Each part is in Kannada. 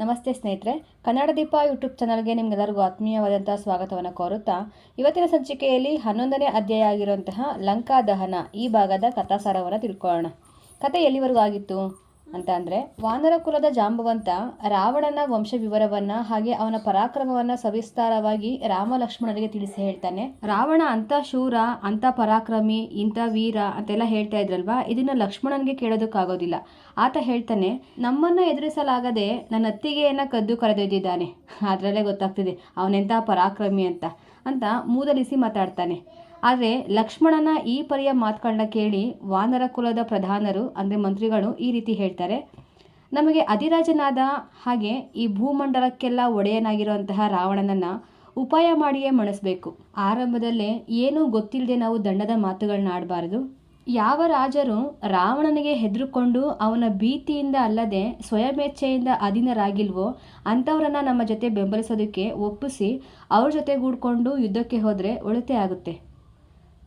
ನಮಸ್ತೆ ಸ್ನೇಹಿತರೆ, ಕನ್ನಡ ದೀಪ ಯೂಟ್ಯೂಬ್ ಚಾನಲ್ಗೆ ನಿಮ್ಗೆಲ್ಲರಿಗೂ ಆತ್ಮೀಯವಾದಂತಹ ಸ್ವಾಗತವನ್ನು ಕೋರುತ್ತಾ, ಇವತ್ತಿನ ಸಂಚಿಕೆಯಲ್ಲಿ ಹನ್ನೊಂದನೇ ಅಧ್ಯಾಯ ಆಗಿರುವಂತಹ ಲಂಕಾ ದಹನ ಈ ಭಾಗದ ಕಥಾಸಾರವನ್ನು ತಿಳ್ಕೊಳ್ಳೋಣ. ಕತೆ ಎಲ್ಲಿವರೆಗೂ ಆಗಿತ್ತು? ಅಂತ ಅಂದರೆ ವಾನರ ಕುಲದ ಜಾಂಬವಂತ ರಾವಣನ ವಂಶ ವಿವರವನ್ನ ಹಾಗೆ ಅವನ ಪರಾಕ್ರಮವನ್ನ ಸವಿಸ್ತಾರವಾಗಿ ರಾಮ ಲಕ್ಷ್ಮಣರಿಗೆ ತಿಳಿಸಿ ಹೇಳ್ತಾನೆ. ರಾವಣ ಅಂತ ಶೂರ ಅಂತ ಪರಾಕ್ರಮಿ, ಇಂಥ ವೀರ ಅಂತೆಲ್ಲ ಹೇಳ್ತಾ ಇದ್ರಲ್ವಾ? ಇದನ್ನ ಲಕ್ಷ್ಮಣನ್ಗೆ ಕೇಳೋದಕ್ಕಾಗೋದಿಲ್ಲ. ಆತ ಹೇಳ್ತಾನೆ, ನಮ್ಮನ್ನ ಎದುರಿಸಲಾಗದೆ ನನ್ನ ಅತ್ತಿಗೆಯನ್ನ ಕದ್ದು ಕರೆದೊಯ್ದಿದ್ದಾನೆ. ಅದರಲ್ಲೇ ಗೊತ್ತಾಗ್ತಿದೆ, ಅವನೆಂಥ ಪರಾಕ್ರಮಿ ಅಂತ ಅಂತ ಮೂದಲಿಸಿ ಮಾತಾಡ್ತಾನೆ. ಆದರೆ ಲಕ್ಷ್ಮಣನ ಈ ಪರಿಯ ಮಾತುಗಳನ್ನ ಕೇಳಿ ವಾನರ ಕುಲದ ಪ್ರಧಾನರು, ಅಂದರೆ ಮಂತ್ರಿಗಳು ಈ ರೀತಿ ಹೇಳ್ತಾರೆ, ನಮಗೆ ಅಧಿರಾಜನಾದ ಹಾಗೆ ಈ ಭೂಮಂಡಲಕ್ಕೆಲ್ಲ ಒಡೆಯನಾಗಿರುವಂತಹ ರಾವಣನನ್ನು ಉಪಾಯ ಮಾಡಿಯೇ ಮಣಿಸ್ಬೇಕು. ಆರಂಭದಲ್ಲೇ ಏನೂ ಗೊತ್ತಿಲ್ಲದೆ ನಾವು ದಂಡದ ಮಾತುಗಳನ್ನ ಆಡಬಾರದು. ಯಾವ ರಾಜರು ರಾವಣನಿಗೆ ಹೆದರುಕೊಂಡು ಅವನ ಭೀತಿಯಿಂದ ಅಲ್ಲದೆ ಸ್ವಯಮೇಚ್ಛೆಯಿಂದ ಅಧೀನರಾಗಿಲ್ವೋ ಅಂಥವ್ರನ್ನ ನಮ್ಮ ಜೊತೆ ಬೆಂಬಲಿಸೋದಕ್ಕೆ ಒಪ್ಪಿಸಿ ಅವ್ರ ಜೊತೆಗೂಡ್ಕೊಂಡು ಯುದ್ಧಕ್ಕೆ ಹೋದರೆ ಒಳಿತೆ ಆಗುತ್ತೆ.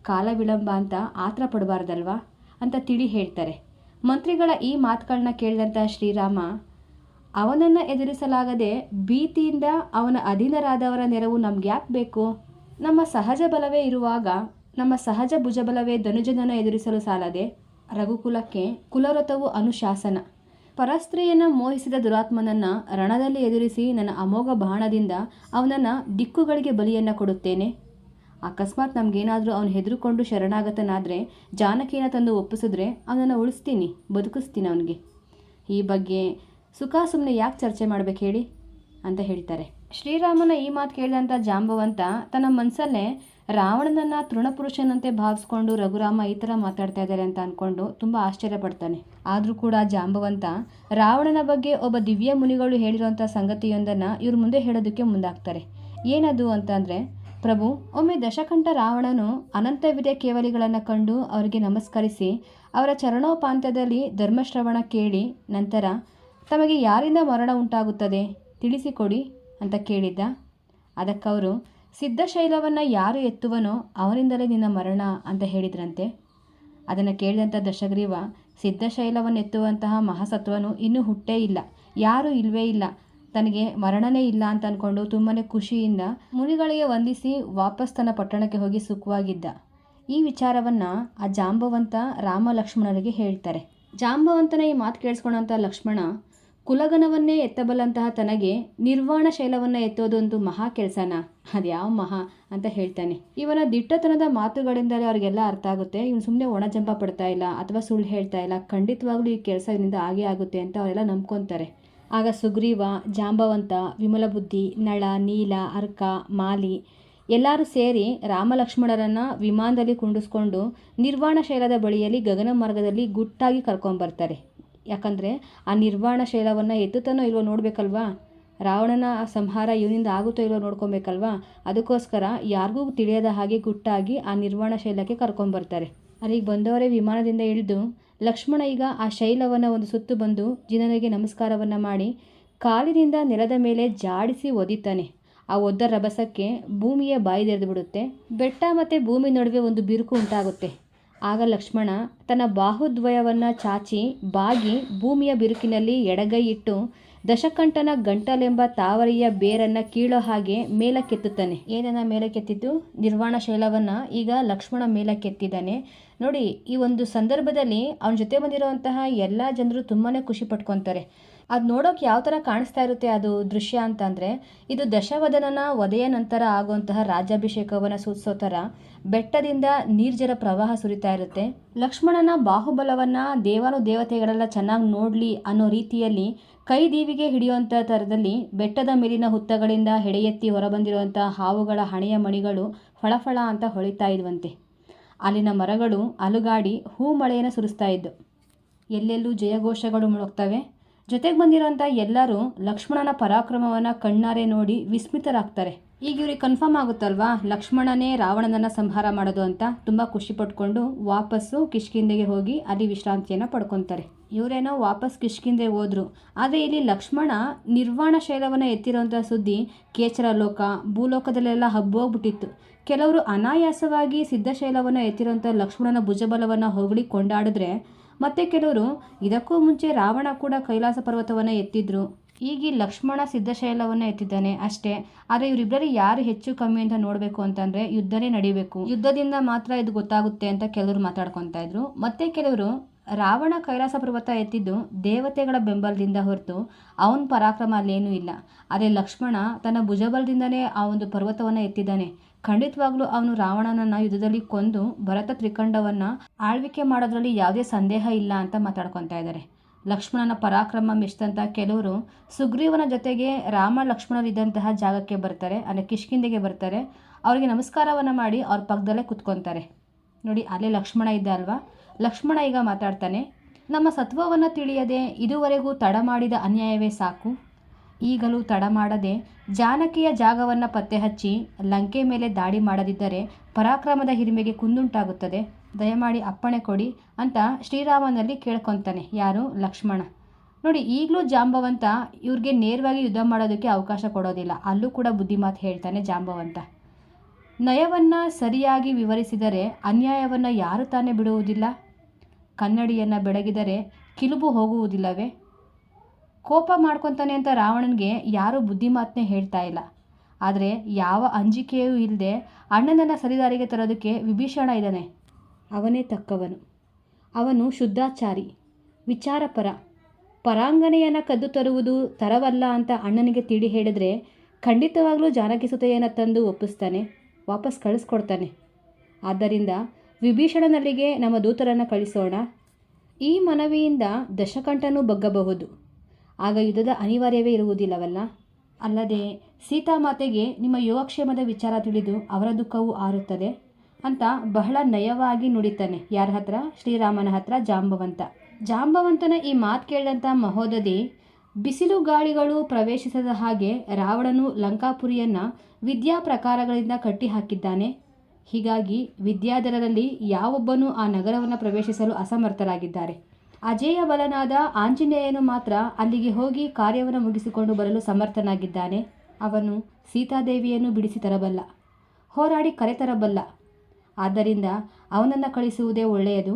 ಕಾಲ ವಿಳಂಬ ಅಂತ ಆತ್ರ ಪಡಬಾರ್ದಲ್ವಾ ಅಂತ ತಿಳಿ ಹೇಳ್ತಾರೆ. ಮಂತ್ರಿಗಳ ಈ ಮಾತುಗಳನ್ನ ಕೇಳಿದಂಥ ಶ್ರೀರಾಮ, ಅವನನ್ನು ಎದುರಿಸಲಾಗದೆ ಭೀತಿಯಿಂದ ಅವನ ಅಧೀನರಾದವರ ನೆರವು ನಮ್ಗೆ ಯಾಕೆ ಬೇಕು? ನಮ್ಮ ಸಹಜ ಬಲವೇ ಇರುವಾಗ, ನಮ್ಮ ಸಹಜ ಭುಜಬಲವೇ ಧನುಜನನ್ನು ಎದುರಿಸಲು ಸಾಲದೆ? ರಘುಕುಲಕ್ಕೆ ಕುಲವ್ರತವು ಅನುಶಾಸನ. ಪರಸ್ತ್ರೀಯನ್ನು ಮೋಹಿಸಿದ ದುರಾತ್ಮನನ್ನು ರಣದಲ್ಲಿ ಎದುರಿಸಿ ನನ್ನ ಅಮೋಘ ಬಾಣದಿಂದ ಅವನನ್ನು ದಿಕ್ಕುಗಳಿಗೆ ಬಲಿಯನ್ನು ಕೊಡುತ್ತೇನೆ. ಅಕಸ್ಮಾತ್ ನಮಗೇನಾದರೂ ಅವನು ಹೆದರುಕೊಂಡು ಶರಣಾಗತನಾದರೆ ಜಾನಕಿನ ತಂದು ಒಪ್ಪಿಸಿದ್ರೆ ಅವನನ್ನು ಉಳಿಸ್ತೀನಿ, ಬದುಕಿಸ್ತೀನಿ ಅವನಿಗೆ. ಈ ಬಗ್ಗೆ ಸುಖ ಸುಮ್ಮನೆ ಯಾಕೆ ಚರ್ಚೆ ಮಾಡ್ಬೇಕು ಹೇಳಿ? ಅಂತ ಹೇಳ್ತಾರೆ. ಶ್ರೀರಾಮನ ಈ ಮಾತು ಕೇಳಿದಂಥ ಜಾಂಬವಂತ ತನ್ನ ಮನಸ್ಸಲ್ಲೇ ರಾವಣನನ್ನು ತೃಣಪುರುಷನಂತೆ ಭಾವಿಸ್ಕೊಂಡು ರಘುರಾಮ ಈ ಥರ ಮಾತಾಡ್ತಾ ಇದ್ದಾರೆ ಅಂತ ಅಂದ್ಕೊಂಡು ತುಂಬ ಆಶ್ಚರ್ಯ ಪಡ್ತಾನೆ. ಆದರೂ ಕೂಡ ಜಾಂಬವಂತ ರಾವಣನ ಬಗ್ಗೆ ಒಬ್ಬ ದಿವ್ಯ ಮುನಿಗಳು ಹೇಳಿರುವಂಥ ಸಂಗತಿಯೊಂದನ್ನು ಇವ್ರ ಮುಂದೆ ಹೇಳೋದಕ್ಕೆ ಮುಂದಾಗ್ತಾರೆ. ಏನದು ಅಂತಂದರೆ ಪ್ರಭು, ಒಮ್ಮೆ ದಶಕಂಠ ರಾವಣನು ಅನಂತವಿದೆ ಕೇವಲಿಗಳನ್ನು ಕಂಡು ಅವರಿಗೆ ನಮಸ್ಕರಿಸಿ, ಅವರ ಚರಣೋಪಾಂತ್ಯದಲ್ಲಿ ಧರ್ಮಶ್ರವಣ ಕೇಳಿ, ನಂತರ, ತಮಗೆ ಯಾರಿಂದ ಮರಣ ಉಂಟಾಗುತ್ತದೆ ತಿಳಿಸಿಕೊಡಿ ಅಂತ ಕೇಳಿದ್ದ. ಅದಕ್ಕವರು, ಸಿದ್ಧಶೈಲವನ್ನು ಯಾರು ಎತ್ತುವನೋ ಅವರಿಂದಲೇ ನಿನ್ನ ಮರಣ ಅಂತ ಹೇಳಿದ್ರಂತೆ. ಅದನ್ನು ಕೇಳಿದಂಥ ದಶಗ್ರೀವ ಸಿದ್ಧಶೈಲವನ್ನು ಎತ್ತುವಂತಹ ಮಹಾಸತ್ವನು ಇನ್ನೂ ಹುಟ್ಟೇ ಇಲ್ಲ, ಯಾರೂ ಇಲ್ವೇ ಇಲ್ಲ. ತನಗೆ ಮರಣನೇ ಇಲ್ಲ ಅಂತ ಅಂದ್ಕೊಂಡು ತುಂಬಾ ಖುಷಿಯಿಂದ ಮುನಿಗಳಿಗೆ ವಂದಿಸಿ ವಾಪಸ್ ತನ್ನ ಪಟ್ಟಣಕ್ಕೆ ಹೋಗಿ ಸುಖವಾಗಿದ್ದ. ಈ ವಿಚಾರವನ್ನು ಆ ಜಾಂಬವಂತ ರಾಮ ಲಕ್ಷ್ಮಣರಿಗೆ ಹೇಳ್ತಾರೆ. ಜಾಂಬವಂತನ ಈ ಮಾತು ಕೇಳಿಸ್ಕೊಂಡಂಥ ಲಕ್ಷ್ಮಣ, ಕುಲಗನವನ್ನೇ ಎತ್ತಬಲ್ಲಂತಹ ತನಗೆ ನಿರ್ವಾಣ ಶೈಲವನ್ನು ಎತ್ತೋದೊಂದು ಮಹಾ ಕೆಲಸನ? ಅದ್ಯಾವ ಮಹಾ ಅಂತ ಹೇಳ್ತಾನೆ. ಇವನ ದಿಟ್ಟತನದ ಮಾತುಗಳಿಂದಲೇ ಅವ್ರಿಗೆಲ್ಲ ಅರ್ಥ ಆಗುತ್ತೆ. ಇವನು ಸುಮ್ಮನೆ ಒಣಜಂಪ ಪಡ್ತಾ ಇಲ್ಲ ಅಥವಾ ಸುಳ್ಳು ಹೇಳ್ತಾ ಇಲ್ಲ. ಖಂಡಿತವಾಗ್ಲೂ ಈ ಕೆಲಸ ಇವನಿಂದ ಆಗೇ ಆಗುತ್ತೆ ಅಂತ ಅವರೆಲ್ಲ ನಂಬ್ಕೊತಾರೆ. ಆಗ ಸುಗ್ರೀವ, ಜಾಂಬವಂತ, ವಿಮಲಬುದ್ಧಿ, ನಳ, ನೀಲ, ಅರ್ಕ, ಮಾಲಿ ಎಲ್ಲರೂ ಸೇರಿ ರಾಮಲಕ್ಷ್ಮಣರನ್ನು ವಿಮಾನದಲ್ಲಿ ಕುಂಡಿಸ್ಕೊಂಡು ನಿರ್ವಾಣ ಶೈಲದ ಬಳಿಯಲ್ಲಿ ಗಗನ ಮಾರ್ಗದಲ್ಲಿ ಗುಟ್ಟಾಗಿ ಕರ್ಕೊಂಬರ್ತಾರೆ ಯಾಕಂದರೆ ಆ ನಿರ್ವಾಣ ಶೈಲವನ್ನು ಎತ್ತುತ್ತಾನೋ ಇಲ್ವೋ ನೋಡಬೇಕಲ್ವಾ? ರಾವಣನ ಸಂಹಾರ ಇವನಿಂದ ಆಗುತ್ತೋ ಇಲ್ವೋ ನೋಡ್ಕೊಬೇಕಲ್ವಾ? ಅದಕ್ಕೋಸ್ಕರ ಯಾರಿಗೂ ತಿಳಿಯದ ಹಾಗೆ ಗುಟ್ಟಾಗಿ ಆ ನಿರ್ವಾಣ ಶೈಲಕ್ಕೆ ಕರ್ಕೊಂಬರ್ತಾರೆ ಅಲ್ಲಿಗೆ ಬಂದವರೇ ವಿಮಾನದಿಂದ ಇಳಿದು ಲಕ್ಷ್ಮಣ ಈಗ ಆ ಶೈಲವನ್ನು ಒಂದು ಸುತ್ತು ಬಂದು ಜಿನನಿಗೆ ನಮಸ್ಕಾರವನ್ನು ಮಾಡಿ ಕಾಲಿನಿಂದ ನೆಲದ ಮೇಲೆ ಜಾಡಿಸಿ ಒದಿತಾನೆ. ಆ ಒದ್ದ ರಭಸಕ್ಕೆ ಭೂಮಿಯ ಬಾಯಿ ತೆರೆದು ಬಿಡುತ್ತೆ. ಬೆಟ್ಟ ಮತ್ತು ಭೂಮಿ ನಡುವೆ ಒಂದು ಬಿರುಕು ಉಂಟಾಗುತ್ತೆ. ಆಗ ಲಕ್ಷ್ಮಣ ತನ್ನ ಬಾಹುದ್ವಯವನ್ನು ಚಾಚಿ ಬಾಗಿ ಭೂಮಿಯ ಬಿರುಕಿನಲ್ಲಿ ಎಡಗೈ ಇಟ್ಟು ದಶಕಂಠನ ಗಂಟಲೆಂಬ ತಾವರೆಯ ಬೇರನ್ನು ಕೀಳೋ ಹಾಗೆ ಮೇಲಕ್ಕೆತ್ತುತ್ತಾನೆ. ಏನನ್ನ ಮೇಲಕ್ಕೆತ್ತಿದ್ದು? ನಿರ್ವಾಣ ಶೈಲವನ್ನು ಈಗ ಲಕ್ಷ್ಮಣ ಮೇಲಕ್ಕೆತ್ತಿದ್ದಾನೆ. ನೋಡಿ, ಈ ಒಂದು ಸಂದರ್ಭದಲ್ಲಿ ಅವನ ಜೊತೆ ಬಂದಿರುವಂತಹ ಎಲ್ಲ ಜನರು ತುಂಬಾ ಖುಷಿ ಪಟ್ಕೊತಾರೆ. ಅದು ನೋಡೋಕೆ ಯಾವ ಥರ ಕಾಣಿಸ್ತಾ ಇರುತ್ತೆ ಅದು ದೃಶ್ಯ ಅಂತಂದರೆ, ಇದು ದಶವದನನ ವಧೆಯ ನಂತರ ಆಗುವಂತಹ ರಾಜ್ಯಾಭಿಷೇಕವನ್ನು ಸೂಚಿಸೋ ಥರ ಬೆಟ್ಟದಿಂದ ನೀರ್ಜರ ಪ್ರವಾಹ ಸುರಿತಾ ಇರುತ್ತೆ. ಲಕ್ಷ್ಮಣನ ಬಾಹುಬಲವನ್ನು ದೇವಾನು ದೇವತೆಗಳೆಲ್ಲ ಚೆನ್ನಾಗಿ ನೋಡಲಿ ಅನ್ನೋ ರೀತಿಯಲ್ಲಿ ಕೈ ದೀವಿಗೆ ಹಿಡಿಯುವಂಥ ಥರದಲ್ಲಿ ಬೆಟ್ಟದ ಮೇಲಿನ ಹುತ್ತಗಳಿಂದ ಹೆಡೆಯೆತ್ತಿ ಹೊರಬಂದಿರುವಂಥ ಹಾವುಗಳ ಹಣೆಯ ಮಣಿಗಳು ಫಳಫಳ ಅಂತ ಹೊಳಿತಾ ಇದ್ವಂತೆ. ಅಲ್ಲಿನ ಮರಗಳು ಅಲುಗಾಡಿ ಹೂ ಮಳೆಯನ್ನು ಸುರಿಸ್ತಾ ಇದ್ದು. ಎಲ್ಲೆಲ್ಲೂ ಜಯಘೋಷಗಳು ಮುಳುಗ್ತವೆ. ಜೊತೆಗೆ ಬಂದಿರೋಂಥ ಎಲ್ಲರೂ ಲಕ್ಷ್ಮಣನ ಪರಾಕ್ರಮವನ್ನು ಕಣ್ಣಾರೆ ನೋಡಿ ವಿಸ್ಮಿತರಾಗ್ತಾರೆ. ಈಗ ಇವ್ರಿಗೆ ಕನ್ಫರ್ಮ್ ಆಗುತ್ತಲ್ವಾ? ಲಕ್ಷ್ಮಣನೇ ರಾವಣನನ್ನು ಸಂಹಾರ ಮಾಡೋದು ಅಂತ. ತುಂಬ ಖುಷಿ ಪಟ್ಕೊಂಡು ವಾಪಸ್ಸು ಕಿಷ್ಕಿಂದೆಗೆ ಹೋಗಿ ಅಲ್ಲಿ ವಿಶ್ರಾಂತಿಯನ್ನು ಪಡ್ಕೊತಾರೆ. ಇವರೇನೋ ವಾಪಸ್ ಕಿಷ್ಕಿಂದೆ ಹೋದ್ರು. ಆದರೆ ಇಲ್ಲಿ ಲಕ್ಷ್ಮಣ ನಿರ್ವಾಣ ಶೈಲವನ್ನು ಎತ್ತಿರೋಂಥ ಸುದ್ದಿ ಕೇಚರ ಲೋಕ, ಭೂಲೋಕದಲ್ಲೆಲ್ಲ ಹಬ್ಬೋಗ್ಬಿಟ್ಟಿತ್ತು. ಕೆಲವರು ಅನಾಯಾಸವಾಗಿ ಸಿದ್ಧಶೈಲವನ್ನು ಎತ್ತಿರೋಂಥ ಲಕ್ಷ್ಮಣನ ಭುಜಬಲವನ್ನು ಹೊಗಳಿ ಕೊಂಡಾಡಿದ್ರೆ ಮತ್ತೆ ಕೆಲವರು ಇದಕ್ಕೂ ಮುಂಚೆ ರಾವಣ ಕೂಡ ಕೈಲಾಸ ಪರ್ವತವನ್ನು ಎತ್ತಿದ್ರು. ಈಗ ಲಕ್ಷ್ಮಣ ಲಕ್ಷ್ಮಣ ಸಿದ್ಧಶೈಲವನ್ನು ಎತ್ತಿದ್ದಾನೆ ಅಷ್ಟೇ. ಆದರೆ ಇವರಿಬ್ಬರಲ್ಲಿ ಯಾರು ಹೆಚ್ಚು ಕಮ್ಮಿ ಅಂತ ನೋಡಬೇಕು ಅಂತಂದರೆ ಯುದ್ಧನೇ ನಡಿಬೇಕು. ಯುದ್ಧದಿಂದ ಮಾತ್ರ ಇದು ಗೊತ್ತಾಗುತ್ತೆ ಅಂತ ಕೆಲವರು ಮಾತಾಡ್ಕೊತಾ ಇದ್ರು. ಮತ್ತೆ ಕೆಲವರು ರಾವಣ ಕೈಲಾಸ ಪರ್ವತ ಎತ್ತಿದ್ದು ದೇವತೆಗಳ ಬೆಂಬಲದಿಂದ ಹೊರತು ಅವನ ಪರಾಕ್ರಮ ಅಲ್ಲೇನೂ ಇಲ್ಲ. ಆದರೆ ಲಕ್ಷ್ಮಣ ತನ್ನ ಭುಜಬಲದಿಂದನೇ ಆ ಒಂದು ಪರ್ವತವನ್ನು ಎತ್ತಿದ್ದಾನೆ. ಖಂಡಿತವಾಗ್ಲೂ ಅವನು ರಾವಣನನ್ನ ಯುದ್ಧದಲ್ಲಿ ಕೊಂದು ಭರತ ತ್ರಿಕಂಡವನ್ನ ಆಳ್ವಿಕೆ ಮಾಡೋದ್ರಲ್ಲಿ ಯಾವುದೇ ಸಂದೇಹ ಇಲ್ಲ ಅಂತ ಮಾತಾಡ್ಕೊತಾ ಇದ್ದಾರೆ. ಲಕ್ಷ್ಮಣನ ಪರಾಕ್ರಮ ಮೆಚ್ಚಿದಂಥ ಕೆಲವರು ಸುಗ್ರೀವನ ಜೊತೆಗೆ ರಾಮ ಲಕ್ಷ್ಮಣರಿದ್ದಂತಹ ಜಾಗಕ್ಕೆ ಬರ್ತಾರೆ, ಅಂದರೆ ಕಿಷ್ಕಿಂದೆಗೆ ಬರ್ತಾರೆ. ಅವರಿಗೆ ನಮಸ್ಕಾರವನ್ನು ಮಾಡಿ ಅವ್ರ ಪಕ್ಕದಲ್ಲೇ ಕುತ್ಕೊತಾರೆ. ನೋಡಿ, ಅಲ್ಲೇ ಲಕ್ಷ್ಮಣ ಇದ್ದ ಅಲ್ವಾ? ಲಕ್ಷ್ಮಣ ಈಗ ಮಾತಾಡ್ತಾನೆ, ನಮ್ಮ ಸತ್ವವನ್ನು ತಿಳಿಯದೆ ಇದುವರೆಗೂ ತಡ ಮಾಡಿದ ಅನ್ಯಾಯವೇ ಸಾಕು? ಈಗಲೂ ತಡ ಮಾಡದೆ ಜಾನಕಿಯ ಜಾಗವನ್ನು ಪತ್ತೆ ಹಚ್ಚಿ ಲಂಕೆ ಮೇಲೆ ದಾಳಿ ಮಾಡದಿದ್ದರೆ ಪರಾಕ್ರಮದ ಹಿರಿಮೆಗೆ ಕುಂದುಂಟಾಗುತ್ತದೆ. ದಯಮಾಡಿ ಅಪ್ಪಣೆ ಕೊಡಿ ಅಂತ ಶ್ರೀರಾಮನಲ್ಲಿ ಕೇಳ್ಕೊತಾನೆ, ಯಾರು? ಲಕ್ಷ್ಮಣ. ನೋಡಿ, ಈಗಲೂ ಜಾಂಬವಂತ ಇವ್ರಿಗೆ ನೇರವಾಗಿ ಯುದ್ಧ ಮಾಡೋದಕ್ಕೆ ಅವಕಾಶ ಕೊಡೋದಿಲ್ಲ. ಅಲ್ಲೂ ಕೂಡ ಬುದ್ಧಿಮಾತು ಹೇಳ್ತಾನೆ ಜಾಂಬವಂತ. ನಯವನ್ನು ಸರಿಯಾಗಿ ವಿವರಿಸಿದರೆ ಅನ್ಯಾಯವನ್ನು ಯಾರು ತಾನೇ ಬಿಡುವುದಿಲ್ಲ? ಕನ್ನಡಿಯನ್ನು ಬೆಳಗಿದರೆ ಕಿಲುಬು ಹೋಗುವುದಿಲ್ಲವೇ? ಕೋಪ ಮಾಡ್ಕೊತಾನೆ ಅಂತ ರಾವಣನಿಗೆ ಯಾರೂ ಬುದ್ಧಿಮಾತನ್ನೇ ಹೇಳ್ತಾ ಇಲ್ಲ. ಆದರೆ ಯಾವ ಅಂಜಿಕೆಯೂ ಇಲ್ಲದೆ ಅಣ್ಣನನ್ನು ಸರಿದಾರಿಗೆ ತರೋದಕ್ಕೆ ವಿಭೀಷಣ ಇದ್ದಾನೆ. ಅವನೇ ತಕ್ಕವನು. ಅವನು ಶುದ್ಧಾಚಾರಿ, ವಿಚಾರಪರ. ಪರಾಂಗಣೆಯನ್ನು ಕದ್ದು ತರುವುದು ತರವಲ್ಲ ಅಂತ ಅಣ್ಣನಿಗೆ ತಿಳಿ ಹೇಳಿದರೆ ಖಂಡಿತವಾಗಲೂ ಜಾನಕಿ ಸುತೆಯನ್ನು ತಂದು ಒಪ್ಪಿಸ್ತಾನೆ, ವಾಪಸ್ ಕಳಿಸ್ಕೊಡ್ತಾನೆ. ಆದ್ದರಿಂದ ವಿಭೀಷಣನಲ್ಲಿಗೆ ನಮ್ಮ ದೂತರನ್ನು ಕಳಿಸೋಣ. ಈ ಮನವಿಯಿಂದ ದಶಕಂಠನೂ ಬಗ್ಗಬಹುದು. ಆಗ ಯುದ್ಧದ ಅನಿವಾರ್ಯವೇ ಇರುವುದಿಲ್ಲವಲ್ಲ? ಅಲ್ಲದೆ ಸೀತಾಮಾತೆಗೆ ನಿಮ್ಮ ಯೋಗಕ್ಷೇಮದ ವಿಚಾರ ತಿಳಿದು ಅವರ ದುಃಖವು ಆರುತ್ತದೆ ಅಂತ ಬಹಳ ನಯವಾಗಿ ನುಡಿತಾನೆ. ಯಾರ ಹತ್ರ? ಶ್ರೀರಾಮನ ಹತ್ರ, ಜಾಂಬವಂತ. ಜಾಂಬವಂತನ ಈ ಮಾತು ಕೇಳಿದಂಥ ಮಹೋದಧಿ ಬಿಸಿಲು ಗಾಳಿಗಳು ಪ್ರವೇಶಿಸದ ಹಾಗೆ ರಾವಣನು ಲಂಕಾಪುರಿಯನ್ನು ವಿದ್ಯಾ ಪ್ರಕಾರಗಳಿಂದ ಕಟ್ಟಿ ಹಾಕಿದ್ದಾನೆ ಹೀಗಾಗಿ ವಿದ್ಯಾಧರರಲ್ಲಿ ಯಾವೊಬ್ಬನೂ ಆ ನಗರವನ್ನು ಪ್ರವೇಶಿಸಲು ಅಸಮರ್ಥರಾಗಿದ್ದಾರೆ. ಅಜೇಯ ಬಲನಾದ ಆಂಜನೇಯನು ಮಾತ್ರ ಅಲ್ಲಿಗೆ ಹೋಗಿ ಕಾರ್ಯವನ್ನು ಮುಗಿಸಿಕೊಂಡು ಬರಲು ಸಮರ್ಥನಾಗಿದ್ದಾನೆ. ಅವನು ಸೀತಾದೇವಿಯನ್ನು ಬಿಡಿಸಿ ತರಬಲ್ಲ, ಹೋರಾಡಿ ಕರೆತರಬಲ್ಲ. ಆದ್ದರಿಂದ ಅವನನ್ನು ಕಳಿಸುವುದೇ ಒಳ್ಳೆಯದು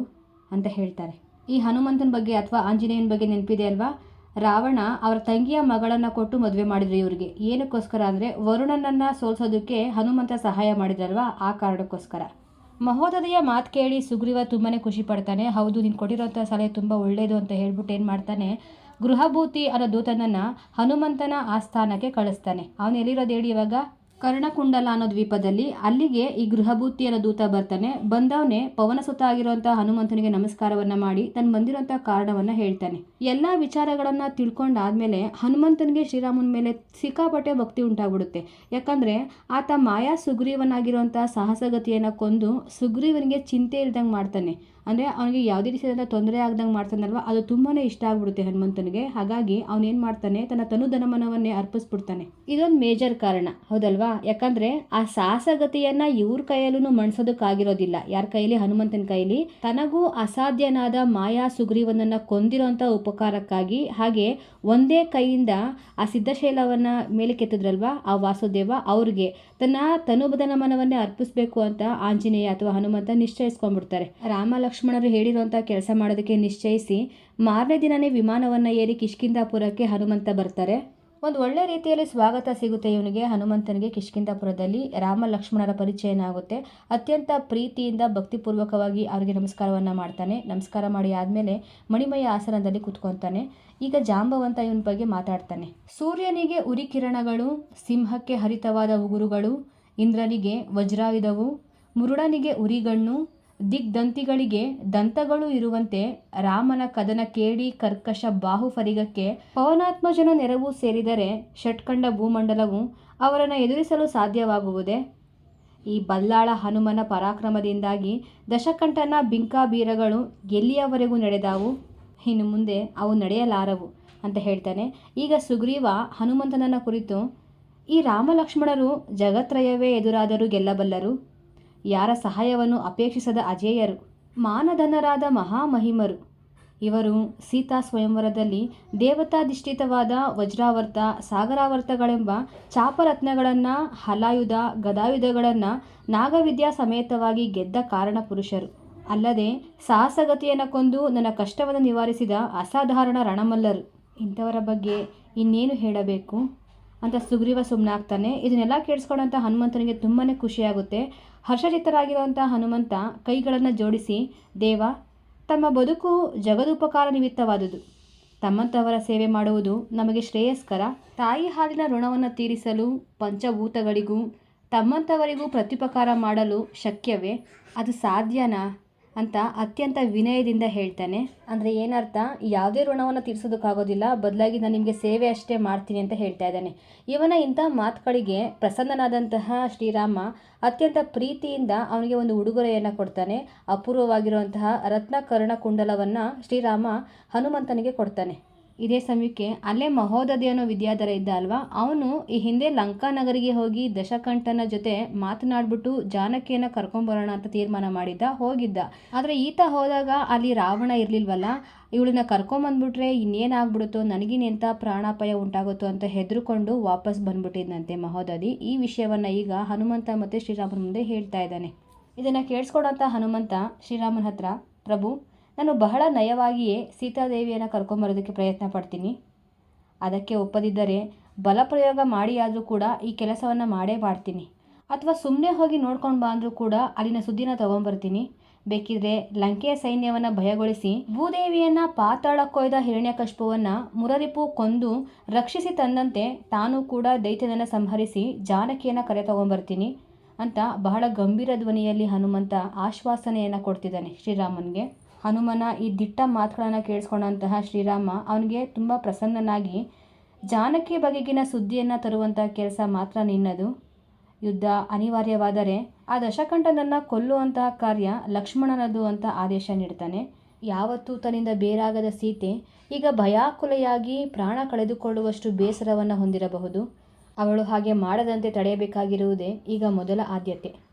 ಅಂತ ಹೇಳ್ತಾರೆ. ಈ ಹನುಮಂತನ ಬಗ್ಗೆ ಅಥವಾ ಆಂಜನೇಯನ ಬಗ್ಗೆ ನೆನಪಿದೆ ಅಲ್ವಾ? ರಾವಣ ಅವರ ತಂಗಿಯ ಮಗಳನ್ನು ಕೊಟ್ಟು ಮದುವೆ ಮಾಡಿದ್ರು ಇವರಿಗೆ. ಏನಕ್ಕೋಸ್ಕರ ಅಂದರೆ ವರುಣನನ್ನು ಸೋಲ್ಸೋದಕ್ಕೆ ಹನುಮಂತ ಸಹಾಯ ಮಾಡಿದ್ರಲ್ವಾ? ಆ ಕಾರಣಕ್ಕೋಸ್ಕರ. ಮಹೋದಯ ಮಾತು ಕೇಳಿ ಸುಗ್ರೀವ ತುಂಬಾ ಖುಷಿ ಪಡ್ತಾನೆ. ಹೌದು, ನೀನು ಕೊಟ್ಟಿರೋಂಥ ಸಲಹೆ ತುಂಬ ಒಳ್ಳೆಯದು ಅಂತ ಹೇಳ್ಬಿಟ್ಟು ಏನು ಮಾಡ್ತಾನೆ? ಗೃಹಭೂತಿ ಅನ್ನೋ ದೂತನನ್ನು ಹನುಮಂತನ ಆಸ್ಥಾನಕ್ಕೆ ಕಳಿಸ್ತಾನೆ. ಅವನು ಎಲ್ಲಿರೋದು ಹೇಳಿ ಇವಾಗ? ಕರ್ಣಕುಂಡಲ ಅನ್ನೋ ದ್ವೀಪದಲ್ಲಿ ಅಲ್ಲಿಗೆ ಈ ಗೃಹಭೂತಿ ಅನ್ನೋ ದೂತ ಬರ್ತಾನೆ. ಬಂದವನೇ ಪವನಸುತ ಆಗಿರುವಂತಹ ಹನುಮಂತನಿಗೆ ನಮಸ್ಕಾರವನ್ನ ಮಾಡಿ ತನ್ನ ಬಂದಿರುವಂತಹ ಕಾರಣವನ್ನ ಹೇಳ್ತಾನೆ. ಎಲ್ಲಾ ವಿಚಾರಗಳನ್ನ ತಿಳ್ಕೊಂಡಾದ್ಮೇಲೆ ಹನುಮಂತನಿಗೆ ಶ್ರೀರಾಮನ ಮೇಲೆ ಸಿಕ್ಕಾಪಟ್ಟೆ ಭಕ್ತಿ ಉಂಟಾಗ್ಬಿಡುತ್ತೆ. ಯಾಕಂದ್ರೆ ಆತ ಮಾಯಾ ಸುಗ್ರೀವನಾಗಿರುವಂತಹ ಸಾಹಸಗತಿಯನ್ನ ಕೊಂದು ಸುಗ್ರೀವನಿಗೆ ಚಿಂತೆ ಇಲ್ದಂಗೆ ಮಾಡ್ತಾನೆ. ಅಂದರೆ ಅವನಿಗೆ ಯಾವುದೇ ರೀತಿಯಾದ ತೊಂದರೆ ಆಗ್ದಂಗೆ ಮಾಡ್ತಾನಲ್ವ, ಅದು ತುಂಬಾ ಇಷ್ಟ ಆಗ್ಬಿಡುತ್ತೆ ಹನುಮಂತನಿಗೆ. ಹಾಗಾಗಿ ಅವನೇನು ಮಾಡ್ತಾನೆ, ತನ್ನ ತನುಧನಮನವನ್ನೇ ಅರ್ಪಿಸ್ಬಿಡ್ತಾನೆ. ಇದೊಂದು ಮೇಜರ್ ಕಾರಣ, ಹೌದಲ್ವಾ? ಯಾಕಂದ್ರೆ ಆ ಸಾಹಸಗತಿಯನ್ನ ಇವ್ರ ಕೈಯಲ್ಲೂ ಮಣಿಸೋದಕ್ಕಾಗಿರೋದಿಲ್ಲ. ಯಾರ ಕೈಯಲ್ಲಿ ಹನುಮಂತನ ಕೈಲಿ. ತನಗೂ ಅಸಾಧ್ಯನಾದ ಮಾಯಾ ಸುಗ್ರೀವನನ್ನ ಕೊಂದಿರೋಂಥ ಉಪಕಾರಕ್ಕಾಗಿ. ಹಾಗೆ ಒಂದೇ ಕೈಯಿಂದ ಆ ಸಿದ್ಧಶೈಲವನ್ನು ಮೇಲೆ ಕೆತ್ತಿದ್ರಲ್ವಾ ಆ ವಾಸುದೇವ? ಅವ್ರಿಗೆ ತನ್ನ ತನುಬದನಮನವನ್ನೇ ಅರ್ಪಿಸ್ಬೇಕು ಅಂತ ಆಂಜನೇಯ ಅಥವಾ ಹನುಮಂತ ನಿಶ್ಚಯಿಸ್ಕೊಂಡ್ಬಿಡ್ತಾರೆ. ರಾಮ ಲಕ್ಷ್ಮಣರು ಹೇಳಿರುವಂಥ ಕೆಲಸ ಮಾಡೋದಕ್ಕೆ ನಿಶ್ಚಯಿಸಿ ಮಾರನೇ ದಿನನೇ ವಿಮಾನವನ್ನು ಏರಿ ಕಿಷ್ಕಿಂದಾಪುರಕ್ಕೆ ಹನುಮಂತ ಬರ್ತಾರೆ. ಒಂದು ಒಳ್ಳೆ ರೀತಿಯಲ್ಲಿ ಸ್ವಾಗತ ಸಿಗುತ್ತೆ ಇವನಿಗೆ. ಹನುಮಂತನಿಗೆ ಕಿಷ್ಕಿಂದಾಪುರದಲ್ಲಿ ರಾಮ ಲಕ್ಷ್ಮಣರ ಪರಿಚಯನ ಆಗುತ್ತೆ. ಅತ್ಯಂತ ಪ್ರೀತಿಯಿಂದ, ಭಕ್ತಿಪೂರ್ವಕವಾಗಿ ಅವರಿಗೆ ನಮಸ್ಕಾರವನ್ನು ಮಾಡ್ತಾನೆ. ನಮಸ್ಕಾರ ಮಾಡಿ ಆದಮೇಲೆ ಮಣಿಮಯ ಆಸನದಲ್ಲಿ ಕುತ್ಕೊತಾನೆ. ಈಗ ಜಾಂಬವಂತ ಇವನ ಬಗ್ಗೆ ಮಾತಾಡ್ತಾನೆ. ಸೂರ್ಯನಿಗೆ ಉರಿ ಕಿರಣಗಳು, ಸಿಂಹಕ್ಕೆ ಹರಿತವಾದ ಉಗುರುಗಳು, ಇಂದ್ರನಿಗೆ ವಜ್ರಾಯುಧವು, ಮುರುಡನಿಗೆ ಉರಿಗಣ್ಣು ದಿಗ್ದಂತಿಗಳಿಗೆ ದಂತಗಳು ಇರುವಂತೆ ರಾಮನ ಕದನ ಕೇಳಿ ಕರ್ಕಶ ಬಾಹುಫರಿಗಕ್ಕೆ ಪವನಾತ್ಮಜನ ನೆರವು ಸೇರಿದರೆ ಷಟ್ಕಂಡ ಭೂಮಂಡಲವು ಅವರನ್ನು ಎದುರಿಸಲು ಸಾಧ್ಯವಾಗುವುದೇ? ಈ ಬಲ್ಲಾಳ ಹನುಮನ ಪರಾಕ್ರಮದಿಂದಾಗಿ ದಶಕಂಠನ ಬಿಂಕಾಬೀರಗಳು ಎಲ್ಲಿಯವರೆಗೂ ನಡೆದಾವು? ಇನ್ನು ಮುಂದೆ ಅವು ನಡೆಯಲಾರವು ಅಂತ ಹೇಳ್ತಾನೆ. ಈಗ ಸುಗ್ರೀವ ಹನುಮಂತನನ್ನ ಕುರಿತು, ಈ ರಾಮಲಕ್ಷ್ಮಣರು ಜಗತ್ರಯವೇ ಎದುರಾದರೂ ಗೆಲ್ಲಬಲ್ಲರು? ಯಾರ ಸಹಾಯವನ್ನು ಅಪೇಕ್ಷಿಸದ ಅಜೇಯರು, ಮಾನಧನರಾದ ಮಹಾಮಹಿಮರು. ಇವರು ಸೀತಾ ಸ್ವಯಂವರದಲ್ಲಿ ದೇವತಾಧಿಷ್ಠಿತವಾದ ವಜ್ರಾವರ್ತ, ಸಾಗರಾವರ್ತಗಳೆಂಬ ಚಾಪರತ್ನಗಳನ್ನು, ಹಲಾಯುಧ, ಗದಾಯುಧಗಳನ್ನು ನಾಗವಿದ್ಯಾ ಸಮೇತವಾಗಿ ಗೆದ್ದ ಕಾರಣ ಪುರುಷರು. ಅಲ್ಲದೆ ಸಾಹಸಗತಿಯನ್ನು ಕೊಂದು ನನ್ನ ಕಷ್ಟವನ್ನು ನಿವಾರಿಸಿದ ಅಸಾಧಾರಣ ರಣಮಲ್ಲರು. ಇಂಥವರ ಬಗ್ಗೆ ಇನ್ನೇನು ಹೇಳಬೇಕು? ಅಂತ ಸುಗ್ರೀವ ಸುಮ್ಮನಾಗ್ತಾನೆ ಇದನ್ನೆಲ್ಲ ಕೇಳಿಸ್ಕೊಳ್ಳೋಂಥ ಹನುಮಂತನಿಗೆ ತುಂಬಾ ಖುಷಿಯಾಗುತ್ತೆ. ಹರ್ಷಚಿತ್ತರಾಗಿರುವಂಥ ಹನುಮಂತ ಕೈಗಳನ್ನು ಜೋಡಿಸಿ, ದೇವ, ತಮ್ಮ ಬದುಕು ಜಗದುಪಕಾರ ನಿಮಿತ್ತವಾದುದು. ತಮ್ಮಂಥವರ ಸೇವೆ ಮಾಡುವುದು ನಮಗೆ ಶ್ರೇಯಸ್ಕರ. ತಾಯಿ ಹಾಲಿನ ಋಣವನ್ನು ತೀರಿಸಲು, ಪಂಚಭೂತಗಳಿಗೂ ತಮ್ಮಂಥವರಿಗೂ ಪ್ರತ್ಯುಪಕಾರ ಮಾಡಲು ಶಕ್ಯವೇ. ಅದು ಸಾಧ್ಯನಾ? ಅಂತ ಅತ್ಯಂತ ವಿನಯದಿಂದ ಹೇಳ್ತಾನೆ. ಅಂದರೆ ಏನರ್ಥ? ಯಾವುದೇ ಋಣವನ್ನು ತೀರಿಸೋದಕ್ಕಾಗೋದಿಲ್ಲ ಬದಲಾಗಿ ನಾನು ನಿಮಗೆ ಸೇವೆ ಅಷ್ಟೇ ಮಾಡ್ತೀನಿ ಅಂತ ಹೇಳ್ತಾ ಇದ್ದಾನೆ. ಇವನ ಇಂಥ ಮಾತುಗಳಿಗೆ ಪ್ರಸನ್ನನಾದಂತಹ ಶ್ರೀರಾಮ ಅತ್ಯಂತ ಪ್ರೀತಿಯಿಂದ ಅವನಿಗೆ ಒಂದು ಉಡುಗೊರೆಯನ್ನು ಕೊಡ್ತಾನೆ. ಅಪೂರ್ವವಾಗಿರುವಂತಹ ರತ್ನ ಕುಂಡಲವನ್ನು ಶ್ರೀರಾಮ ಹನುಮಂತನಿಗೆ ಕೊಡ್ತಾನೆ. ಇದೇ ಸಮಯಕ್ಕೆ ಅಲ್ಲೇ ಮಹೋದಧಿ ಅನ್ನೋ ವಿದ್ಯಾಧರ ಇದ್ದ ಅಲ್ವಾ? ಅವನು ಈ ಹಿಂದೆ ಲಂಕಾ ನಗರಿಗೆ ಹೋಗಿ ದಶಕಂಠನ ಜೊತೆ ಮಾತನಾಡ್ಬಿಟ್ಟು ಜಾನಕಿಯನ್ನ ಕರ್ಕೊಂಡ್ಬರೋಣ ಅಂತ ತೀರ್ಮಾನ ಮಾಡಿದ್ದ, ಹೋಗಿದ್ದ. ಆದರೆ ಈತ ಹೋದಾಗ ಅಲ್ಲಿ ರಾವಣ ಇರಲಿಲ್ವಲ್ಲ? ಇವಳನ್ನ ಕರ್ಕೊಂಬಂದ್ಬಿಟ್ರೆ ಇನ್ನೇನಾಗ್ಬಿಡುತ್ತೋ ನನಗಿನೆಂಥ ಪ್ರಾಣಾಪಾಯ ಉಂಟಾಗುತ್ತೋ ಅಂತ ಹೆದರುಕೊಂಡು ವಾಪಸ್ ಬಂದ್ಬಿಟ್ಟಿದ್ದಂತೆ ಮಹೋದಧಿ ಈ ವಿಷಯವನ್ನ ಈಗ ಹನುಮಂತ ಮತ್ತು ಶ್ರೀರಾಮನ ಮುಂದೆ ಹೇಳ್ತಾ ಇದ್ದಾನೆ. ಇದನ್ನು ಕೇಳಿಸ್ಕೊಡೋಂಥ ಹನುಮಂತ, ಶ್ರೀರಾಮನ ಹತ್ರ, ಪ್ರಭು ನಾನು ಬಹಳ ನಯವಾಗಿಯೇ ಸೀತಾದೇವಿಯನ್ನು ಕರ್ಕೊಂಬರೋದಕ್ಕೆ ಪ್ರಯತ್ನ ಪಡ್ತೀನಿ. ಅದಕ್ಕೆ ಒಪ್ಪದಿದ್ದರೆ ಬಲಪ್ರಯೋಗ ಮಾಡಿಯಾದರೂ ಕೂಡ ಈ ಕೆಲಸವನ್ನು ಮಾಡೇ ಮಾಡ್ತೀನಿ. ಅಥವಾ ಸುಮ್ಮನೆ ಹೋಗಿ ನೋಡ್ಕೊಂಡು ಬಾ ಕೂಡ ಅಲ್ಲಿನ ಸುದ್ದಿನ ತೊಗೊಂಬರ್ತೀನಿ. ಬೇಕಿದ್ರೆ ಲಂಕೆಯ ಸೈನ್ಯವನ್ನು ಭಯಗೊಳಿಸಿ ಭೂದೇವಿಯನ್ನು ಪಾತಾಳ ಕೊಯ್ದ ಹಿರಣ್ಯಕಶ್ಪುವನ್ನು ಮುರರಿಪು ಕೊಂದು ರಕ್ಷಿಸಿ ತಂದಂತೆ ತಾನೂ ಕೂಡ ದೈತ್ಯನನ್ನು ಸಂಹರಿಸಿ ಜಾನಕಿಯನ್ನು ಕರೆ ತಗೊಂಬರ್ತೀನಿ ಅಂತ ಬಹಳ ಗಂಭೀರ ಧ್ವನಿಯಲ್ಲಿ ಹನುಮಂತ ಆಶ್ವಾಸನೆಯನ್ನು ಕೊಡ್ತಿದ್ದಾನೆ ಶ್ರೀರಾಮನ್ಗೆ. ಹನುಮನ ಈ ದಿಟ್ಟ ಮಾತುಗಳನ್ನು ಕೇಳಿಸ್ಕೊಂಡಂತಹ ಶ್ರೀರಾಮ ಅವನಿಗೆ ತುಂಬ ಪ್ರಸನ್ನನಾಗಿ, ಜಾನಕಿ ಬಗೆಗಿನ ಸುದ್ದಿಯನ್ನು ತರುವಂಥ ಕೆಲಸ ಮಾತ್ರ ನಿನ್ನದು. ಯುದ್ಧ ಅನಿವಾರ್ಯವಾದರೆ ಆ ದಶಕಂಠನನ್ನು ಕೊಲ್ಲುವಂತಹ ಕಾರ್ಯ ಲಕ್ಷ್ಮಣನದು ಅಂತ ಆದೇಶ ನೀಡ್ತಾನೆ. ಯಾವತ್ತೂ ತನ್ನಿಂದ ಬೇರಾಗದ ಸೀತೆ ಈಗ ಭಯಾಕುಲೆಯಾಗಿ ಪ್ರಾಣ ಕಳೆದುಕೊಳ್ಳುವಷ್ಟು ಬೇಸರವನ್ನು ಹೊಂದಿರಬಹುದು. ಅವಳು ಹಾಗೆ ಮಾಡದಂತೆ ತಡೆಯಬೇಕಾಗಿರುವುದೇ ಈಗ ಮೊದಲ ಆದ್ಯತೆ.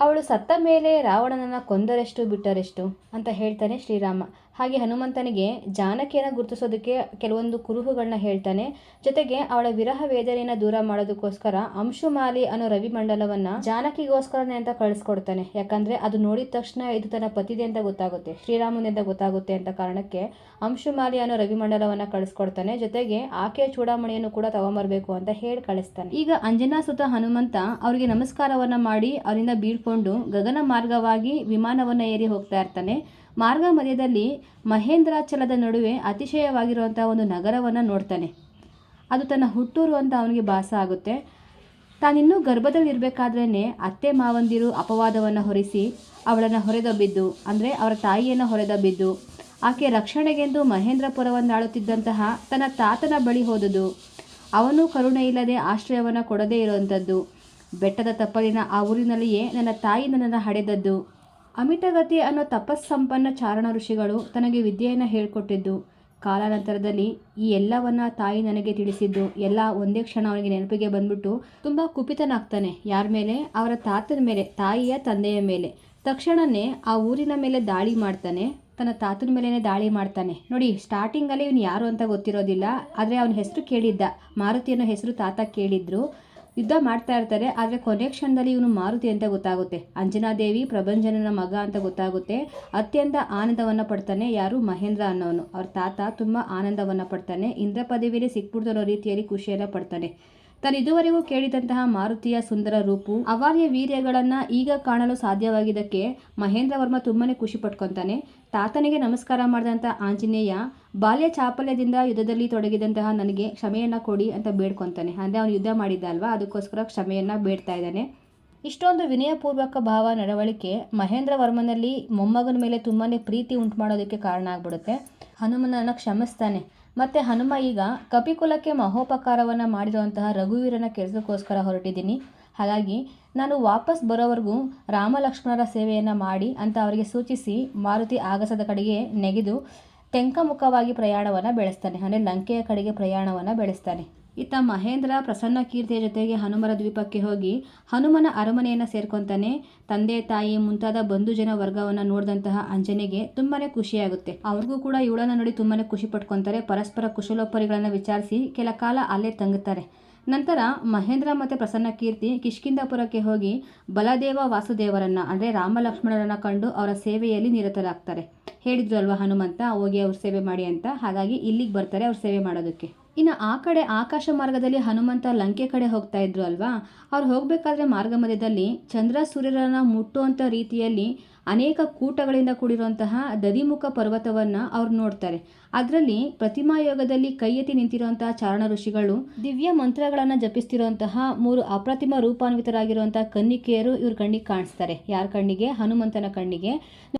ಅವಳು ಸತ್ತ ಮೇಲೆ ರಾವಣನನ್ನು ಕೊಂದರೆಷ್ಟು ಬಿಟ್ಟರೆಷ್ಟು ಅಂತ ಹೇಳ್ತಾನೆ ಶ್ರೀರಾಮ. ಹಾಗೆ ಹನುಮಂತನಿಗೆ ಜಾನಕಿಯನ್ನು ಗುರುತಿಸೋದಕ್ಕೆ ಕೆಲವೊಂದು ಕುರುಹುಗಳನ್ನ ಹೇಳ್ತಾನೆ. ಜೊತೆಗೆ ಅವಳ ವಿರಹ ವೇದನೆಯನ್ನು ದೂರ ಮಾಡೋದಕ್ಕೋಸ್ಕರ ಅಂಶುಮಾಲಿ ಅನ್ನೋ ರವಿ ಮಂಡಲವನ್ನ ಜಾನಕಿಗೋಸ್ಕರನೇ ಅಂತ ಕಳಿಸ್ಕೊಡ್ತಾನೆ. ಯಾಕಂದ್ರೆ ಅದು ನೋಡಿದ ತಕ್ಷಣ ಇದು ತನ್ನ ಪತಿದೆ ಅಂತ ಗೊತ್ತಾಗುತ್ತೆ ಶ್ರೀರಾಮನಿಂದ ಗೊತ್ತಾಗುತ್ತೆ ಅಂತ ಕಾರಣಕ್ಕೆ ಅಂಶುಮಾಲಿ ಅನ್ನೋ ರವಿ ಮಂಡಲವನ್ನ ಕಳಿಸ್ಕೊಡ್ತಾನೆ. ಜೊತೆಗೆ ಆಕೆಯ ಚೂಡಾಮಣಿಯನ್ನು ಕೂಡ ತಗೊಂಬರ್ಬೇಕು ಅಂತ ಹೇಳಿ ಕಳಿಸ್ತಾನೆ. ಈಗ ಅಂಜನಾ ಸುತ ಹನುಮಂತ ಅವರಿಗೆ ನಮಸ್ಕಾರವನ್ನ ಮಾಡಿ ಅವರಿಂದ ಬೀಳ್ಕೊಂಡು ಗಗನ ಮಾರ್ಗವಾಗಿ ವಿಮಾನವನ್ನ ಏರಿ ಹೋಗ್ತಾ ಇರ್ತಾನೆ. ಮಾರ್ಗ ಮಧ್ಯದಲ್ಲಿ ಮಹೇಂದ್ರಾಚಲದ ನಡುವೆ ಅತಿಶಯವಾಗಿರುವಂಥ ಒಂದು ನಗರವನ್ನು ನೋಡ್ತಾನೆ. ಅದು ತನ್ನ ಹುಟ್ಟೂರು ಅಂತ ಅವನಿಗೆ ಭಾಸ ಆಗುತ್ತೆ. ತಾನಿನ್ನೂ ಗರ್ಭದಲ್ಲಿರಬೇಕಾದ್ರೇ ಅತ್ತೆ ಮಾವಂದಿರು ಅಪವಾದವನ್ನು ಹೊರಿಸಿ ಅವಳನ್ನು ಹೊರೆದಬ್ಬಿದ್ದು, ಅಂದರೆ ಅವರ ತಾಯಿಯನ್ನು ಹೊರೆದಬ್ಬಿದ್ದು, ಆಕೆ ರಕ್ಷಣೆಗೆಂದು ಮಹೇಂದ್ರಪುರವನ್ನು ಆಳುತ್ತಿದ್ದಂತಹ ತನ್ನ ತಾತನ ಬಳಿ ಹೋದುದು. ಅವನು ಕರುಣೆ ಇಲ್ಲದೆ ಆಶ್ರಯವನ್ನು ಕೊಡದೇ ಇರುವಂಥದ್ದು. ಬೆಟ್ಟದ ತಪ್ಪಲಿನ ಆ ಊರಿನಲ್ಲಿಯೇ ನನ್ನ ತಾಯಿ ನನ್ನನ್ನು ಹಡೆದದ್ದು. ಅಮಿತಗತಿ ಅನ್ನೋ ತಪಸ್ಸಂಪನ್ನ ಚಾರಣ ಋಷಿಗಳು ತನಗೆ ವಿದ್ಯೆಯನ್ನು ಹೇಳಿಕೊಟ್ಟಿದ್ದು. ಕಾಲಾನಂತರದಲ್ಲಿ ಈ ಎಲ್ಲವನ್ನ ತಾಯಿ ನನಗೆ ತಿಳಿಸಿದ್ದು. ಎಲ್ಲ ಒಂದೇ ಕ್ಷಣ ಅವನಿಗೆ ನೆನಪಿಗೆ ಬಂದ್ಬಿಟ್ಟು ತುಂಬ ಕುಪಿತನಾಗ್ತಾನೆ. ಯಾರ ಮೇಲೆ? ಅವರ ತಾತನ ಮೇಲೆ, ತಾಯಿಯ ತಂದೆಯ ಮೇಲೆ. ತಕ್ಷಣನೇ ಆ ಊರಿನ ಮೇಲೆ ದಾಳಿ ಮಾಡ್ತಾನೆ. ತನ್ನ ತಾತನ ಮೇಲೇ ದಾಳಿ ಮಾಡ್ತಾನೆ. ನೋಡಿ ಸ್ಟಾರ್ಟಿಂಗಲ್ಲಿ ಇವನು ಯಾರು ಅಂತ ಗೊತ್ತಿರೋದಿಲ್ಲ. ಆದರೆ ಅವನ ಹೆಸರು ಕೇಳಿದ್ದ. ಮಾರುತಿ ಅನ್ನೋ ಹೆಸರು ತಾತ ಕೇಳಿದ್ರು. ಯುದ್ಧ ಮಾಡ್ತಾ ಇರ್ತಾರೆ, ಆದರೆ ಕೊನೆ ಕ್ಷಣದಲ್ಲಿ ಇವನು ಮಾರುತಿ ಅಂತ ಗೊತ್ತಾಗುತ್ತೆ. ಅಂಜನಾದೇವಿ, ಪ್ರಭಂಜನನ ಮಗ ಅಂತ ಗೊತ್ತಾಗುತ್ತೆ. ಅತ್ಯಂತ ಆನಂದವನ್ನು ಪಡ್ತಾನೆ ಯಾರು? ಮಹೇಂದ್ರ ಅನ್ನೋನು. ಅವ್ರ ತಾತ ತುಂಬ ಆನಂದವನ್ನು ಪಡ್ತಾನೆ. ಇಂದ್ರ ಪದವಿಯಲ್ಲಿ ಸಿಕ್ಬಿಡ್ತಾರೋ ರೀತಿಯಲ್ಲಿ ಖುಷಿಯನ್ನು ಪಡ್ತಾನೆ. ತಾನು ಇದುವರೆಗೂ ಕೇಳಿದಂತಹ ಮಾರುತಿಯ ಸುಂದರ ರೂಪು, ಅವಾರ್ಯ ವೀರ್ಯಗಳನ್ನ ಈಗ ಕಾಣಲು ಸಾಧ್ಯವಾಗಿದ್ದಕ್ಕೆ ಮಹೇಂದ್ರ ವರ್ಮ ತುಂಬಾನೇ ಖುಷಿ ಪಟ್ಕೊತಾನೆ. ತಾತನಿಗೆ ನಮಸ್ಕಾರ ಮಾಡಿದಂಥ ಆಂಜನೇಯ, ಬಾಲ್ಯ ಚಾಪಲ್ಯದಿಂದ ಯುದ್ಧದಲ್ಲಿ ತೊಡಗಿದಂತಹ ನನಗೆ ಕ್ಷಮೆಯನ್ನ ಕೊಡಿ ಅಂತ ಬೇಡ್ಕೊತಾನೆ. ಅಂದರೆ ಅವನು ಯುದ್ಧ ಮಾಡಿದ್ದ ಅಲ್ವಾ? ಅದಕ್ಕೋಸ್ಕರ ಕ್ಷಮೆಯನ್ನ ಬೇಡ್ತಾ ಇದ್ದಾನೆ. ಇಷ್ಟೊಂದು ವಿನಯಪೂರ್ವಕ ಭಾವ ನಡವಳಿಕೆ ಮಹೇಂದ್ರ ವರ್ಮನಲ್ಲಿ ಮೊಮ್ಮಗನ ಮೇಲೆ ತುಂಬಾ ಪ್ರೀತಿ ಉಂಟು ಮಾಡೋದಕ್ಕೆ ಕಾರಣ ಆಗ್ಬಿಡುತ್ತೆ. ಹನುಮನನ್ನು ಕ್ಷಮಿಸ್ತಾನೆ. ಮತ್ತು ಹನುಮ ಈಗ ಕಪಿಕುಲಕ್ಕೆ ಮಹೋಪಕಾರವನ್ನು ಮಾಡಿರುವಂತಹ ರಘುವೀರನ ಕೆಲಸಕ್ಕೋಸ್ಕರ ಹೊರಟಿದ್ದೀನಿ. ಹಾಗಾಗಿ ನಾನು ವಾಪಸ್ ಬರೋವರೆಗೂ ರಾಮ ಲಕ್ಷ್ಮಣರ ಸೇವೆಯನ್ನು ಮಾಡಿ ಅಂತ ಅವರಿಗೆ ಸೂಚಿಸಿ ಮಾರುತಿ ಆಗಸದ ಕಡೆಗೆ ನೆಗೆದು ತೆಂಕಮುಖವಾಗಿ ಪ್ರಯಾಣವನ್ನು ಬೆಳೆಸ್ತಾನೆ. ಅಂದರೆ ಲಂಕೆಯ ಕಡೆಗೆ ಪ್ರಯಾಣವನ್ನು ಬೆಳೆಸ್ತಾನೆ. ಇತ್ತ ಮಹೇಂದ್ರ ಪ್ರಸನ್ನ ಕೀರ್ತಿಯ ಜೊತೆಗೆ ಹನುಮರ ದ್ವೀಪಕ್ಕೆ ಹೋಗಿ ಹನುಮನ ಅರಮನೆಯನ್ನು ಸೇರ್ಕೊಂತಾನೆ. ತಂದೆ, ತಾಯಿ ಮುಂತಾದ ಬಂಧು ಜನ ವರ್ಗವನ್ನು ನೋಡಿದಂತಹ ಅಂಜನೆಗೆ ತುಂಬಾನೇ ಖುಷಿಯಾಗುತ್ತೆ. ಅವ್ರಿಗೂ ಕೂಡ ಇವಳನ್ನು ನೋಡಿ ತುಂಬಾನೇ ಖುಷಿ ಪಟ್ಕೊತಾರೆ. ಪರಸ್ಪರ ಕುಶಲೋಪರಿಗಳನ್ನು ವಿಚಾರಿಸಿ ಕೆಲ ಕಾಲ ಅಲ್ಲೇ ತಂಗುತ್ತಾರೆ. ನಂತರ ಮಹೇಂದ್ರ ಮತ್ತು ಪ್ರಸನ್ನ ಕೀರ್ತಿ ಕಿಷ್ಕಿಂದಾಪುರಕ್ಕೆ ಹೋಗಿ ಬಲದೇವ ವಾಸುದೇವರನ್ನ, ಅಂದರೆ ರಾಮ ಲಕ್ಷ್ಮಣರನ್ನ ಕಂಡು ಅವರ ಸೇವೆಯಲ್ಲಿ ನಿರತರಾಗ್ತಾರೆ. ಹೇಳಿದ್ರು ಅಲ್ವಾ ಹನುಮಂತ, ಹೋಗಿ ಅವ್ರ ಸೇವೆ ಮಾಡಿ ಅಂತ? ಹಾಗಾಗಿ ಇಲ್ಲಿಗೆ ಬರ್ತಾರೆ ಅವ್ರ ಸೇವೆ ಮಾಡೋದಕ್ಕೆ. ಇನ್ನು ಆ ಕಡೆ ಆಕಾಶ ಮಾರ್ಗದಲ್ಲಿ ಹನುಮಂತ ಲಂಕೆ ಕಡೆ ಹೋಗ್ತಾ ಇದ್ರು ಅಲ್ವಾ? ಅವ್ರು ಹೋಗಬೇಕಾದ್ರೆ ಮಾರ್ಗ ಮಧ್ಯದಲ್ಲಿ ಚಂದ್ರ ಸೂರ್ಯರನ್ನ ಮುಟ್ಟುವಂಥ ರೀತಿಯಲ್ಲಿ ಅನೇಕ ಕೂಟಗಳಿಂದ ಕೂಡಿರುವಂತಹ ದದಿಮುಖ ಪರ್ವತವನ್ನು ಅವ್ರು ನೋಡ್ತಾರೆ. ಅದರಲ್ಲಿ ಪ್ರತಿಮಾ ಯೋಗದಲ್ಲಿ ಕೈ ಎತ್ತಿ ನಿಂತಿರುವಂತಹ ಚಾರಣ ಋಷಿಗಳು, ದಿವ್ಯ ಮಂತ್ರಗಳನ್ನು ಜಪಿಸ್ತಿರುವಂತಹ ಮೂರು ಅಪ್ರತಿಮ ರೂಪಾನ್ವಿತರಾಗಿರುವಂತಹ ಕನ್ನಿಕೆಯರು ಇವ್ರ ಕಣ್ಣಿಗೆ ಕಾಣಿಸ್ತಾರೆ. ಯಾರ ಕಣ್ಣಿಗೆ? ಹನುಮಂತನ ಕಣ್ಣಿಗೆ.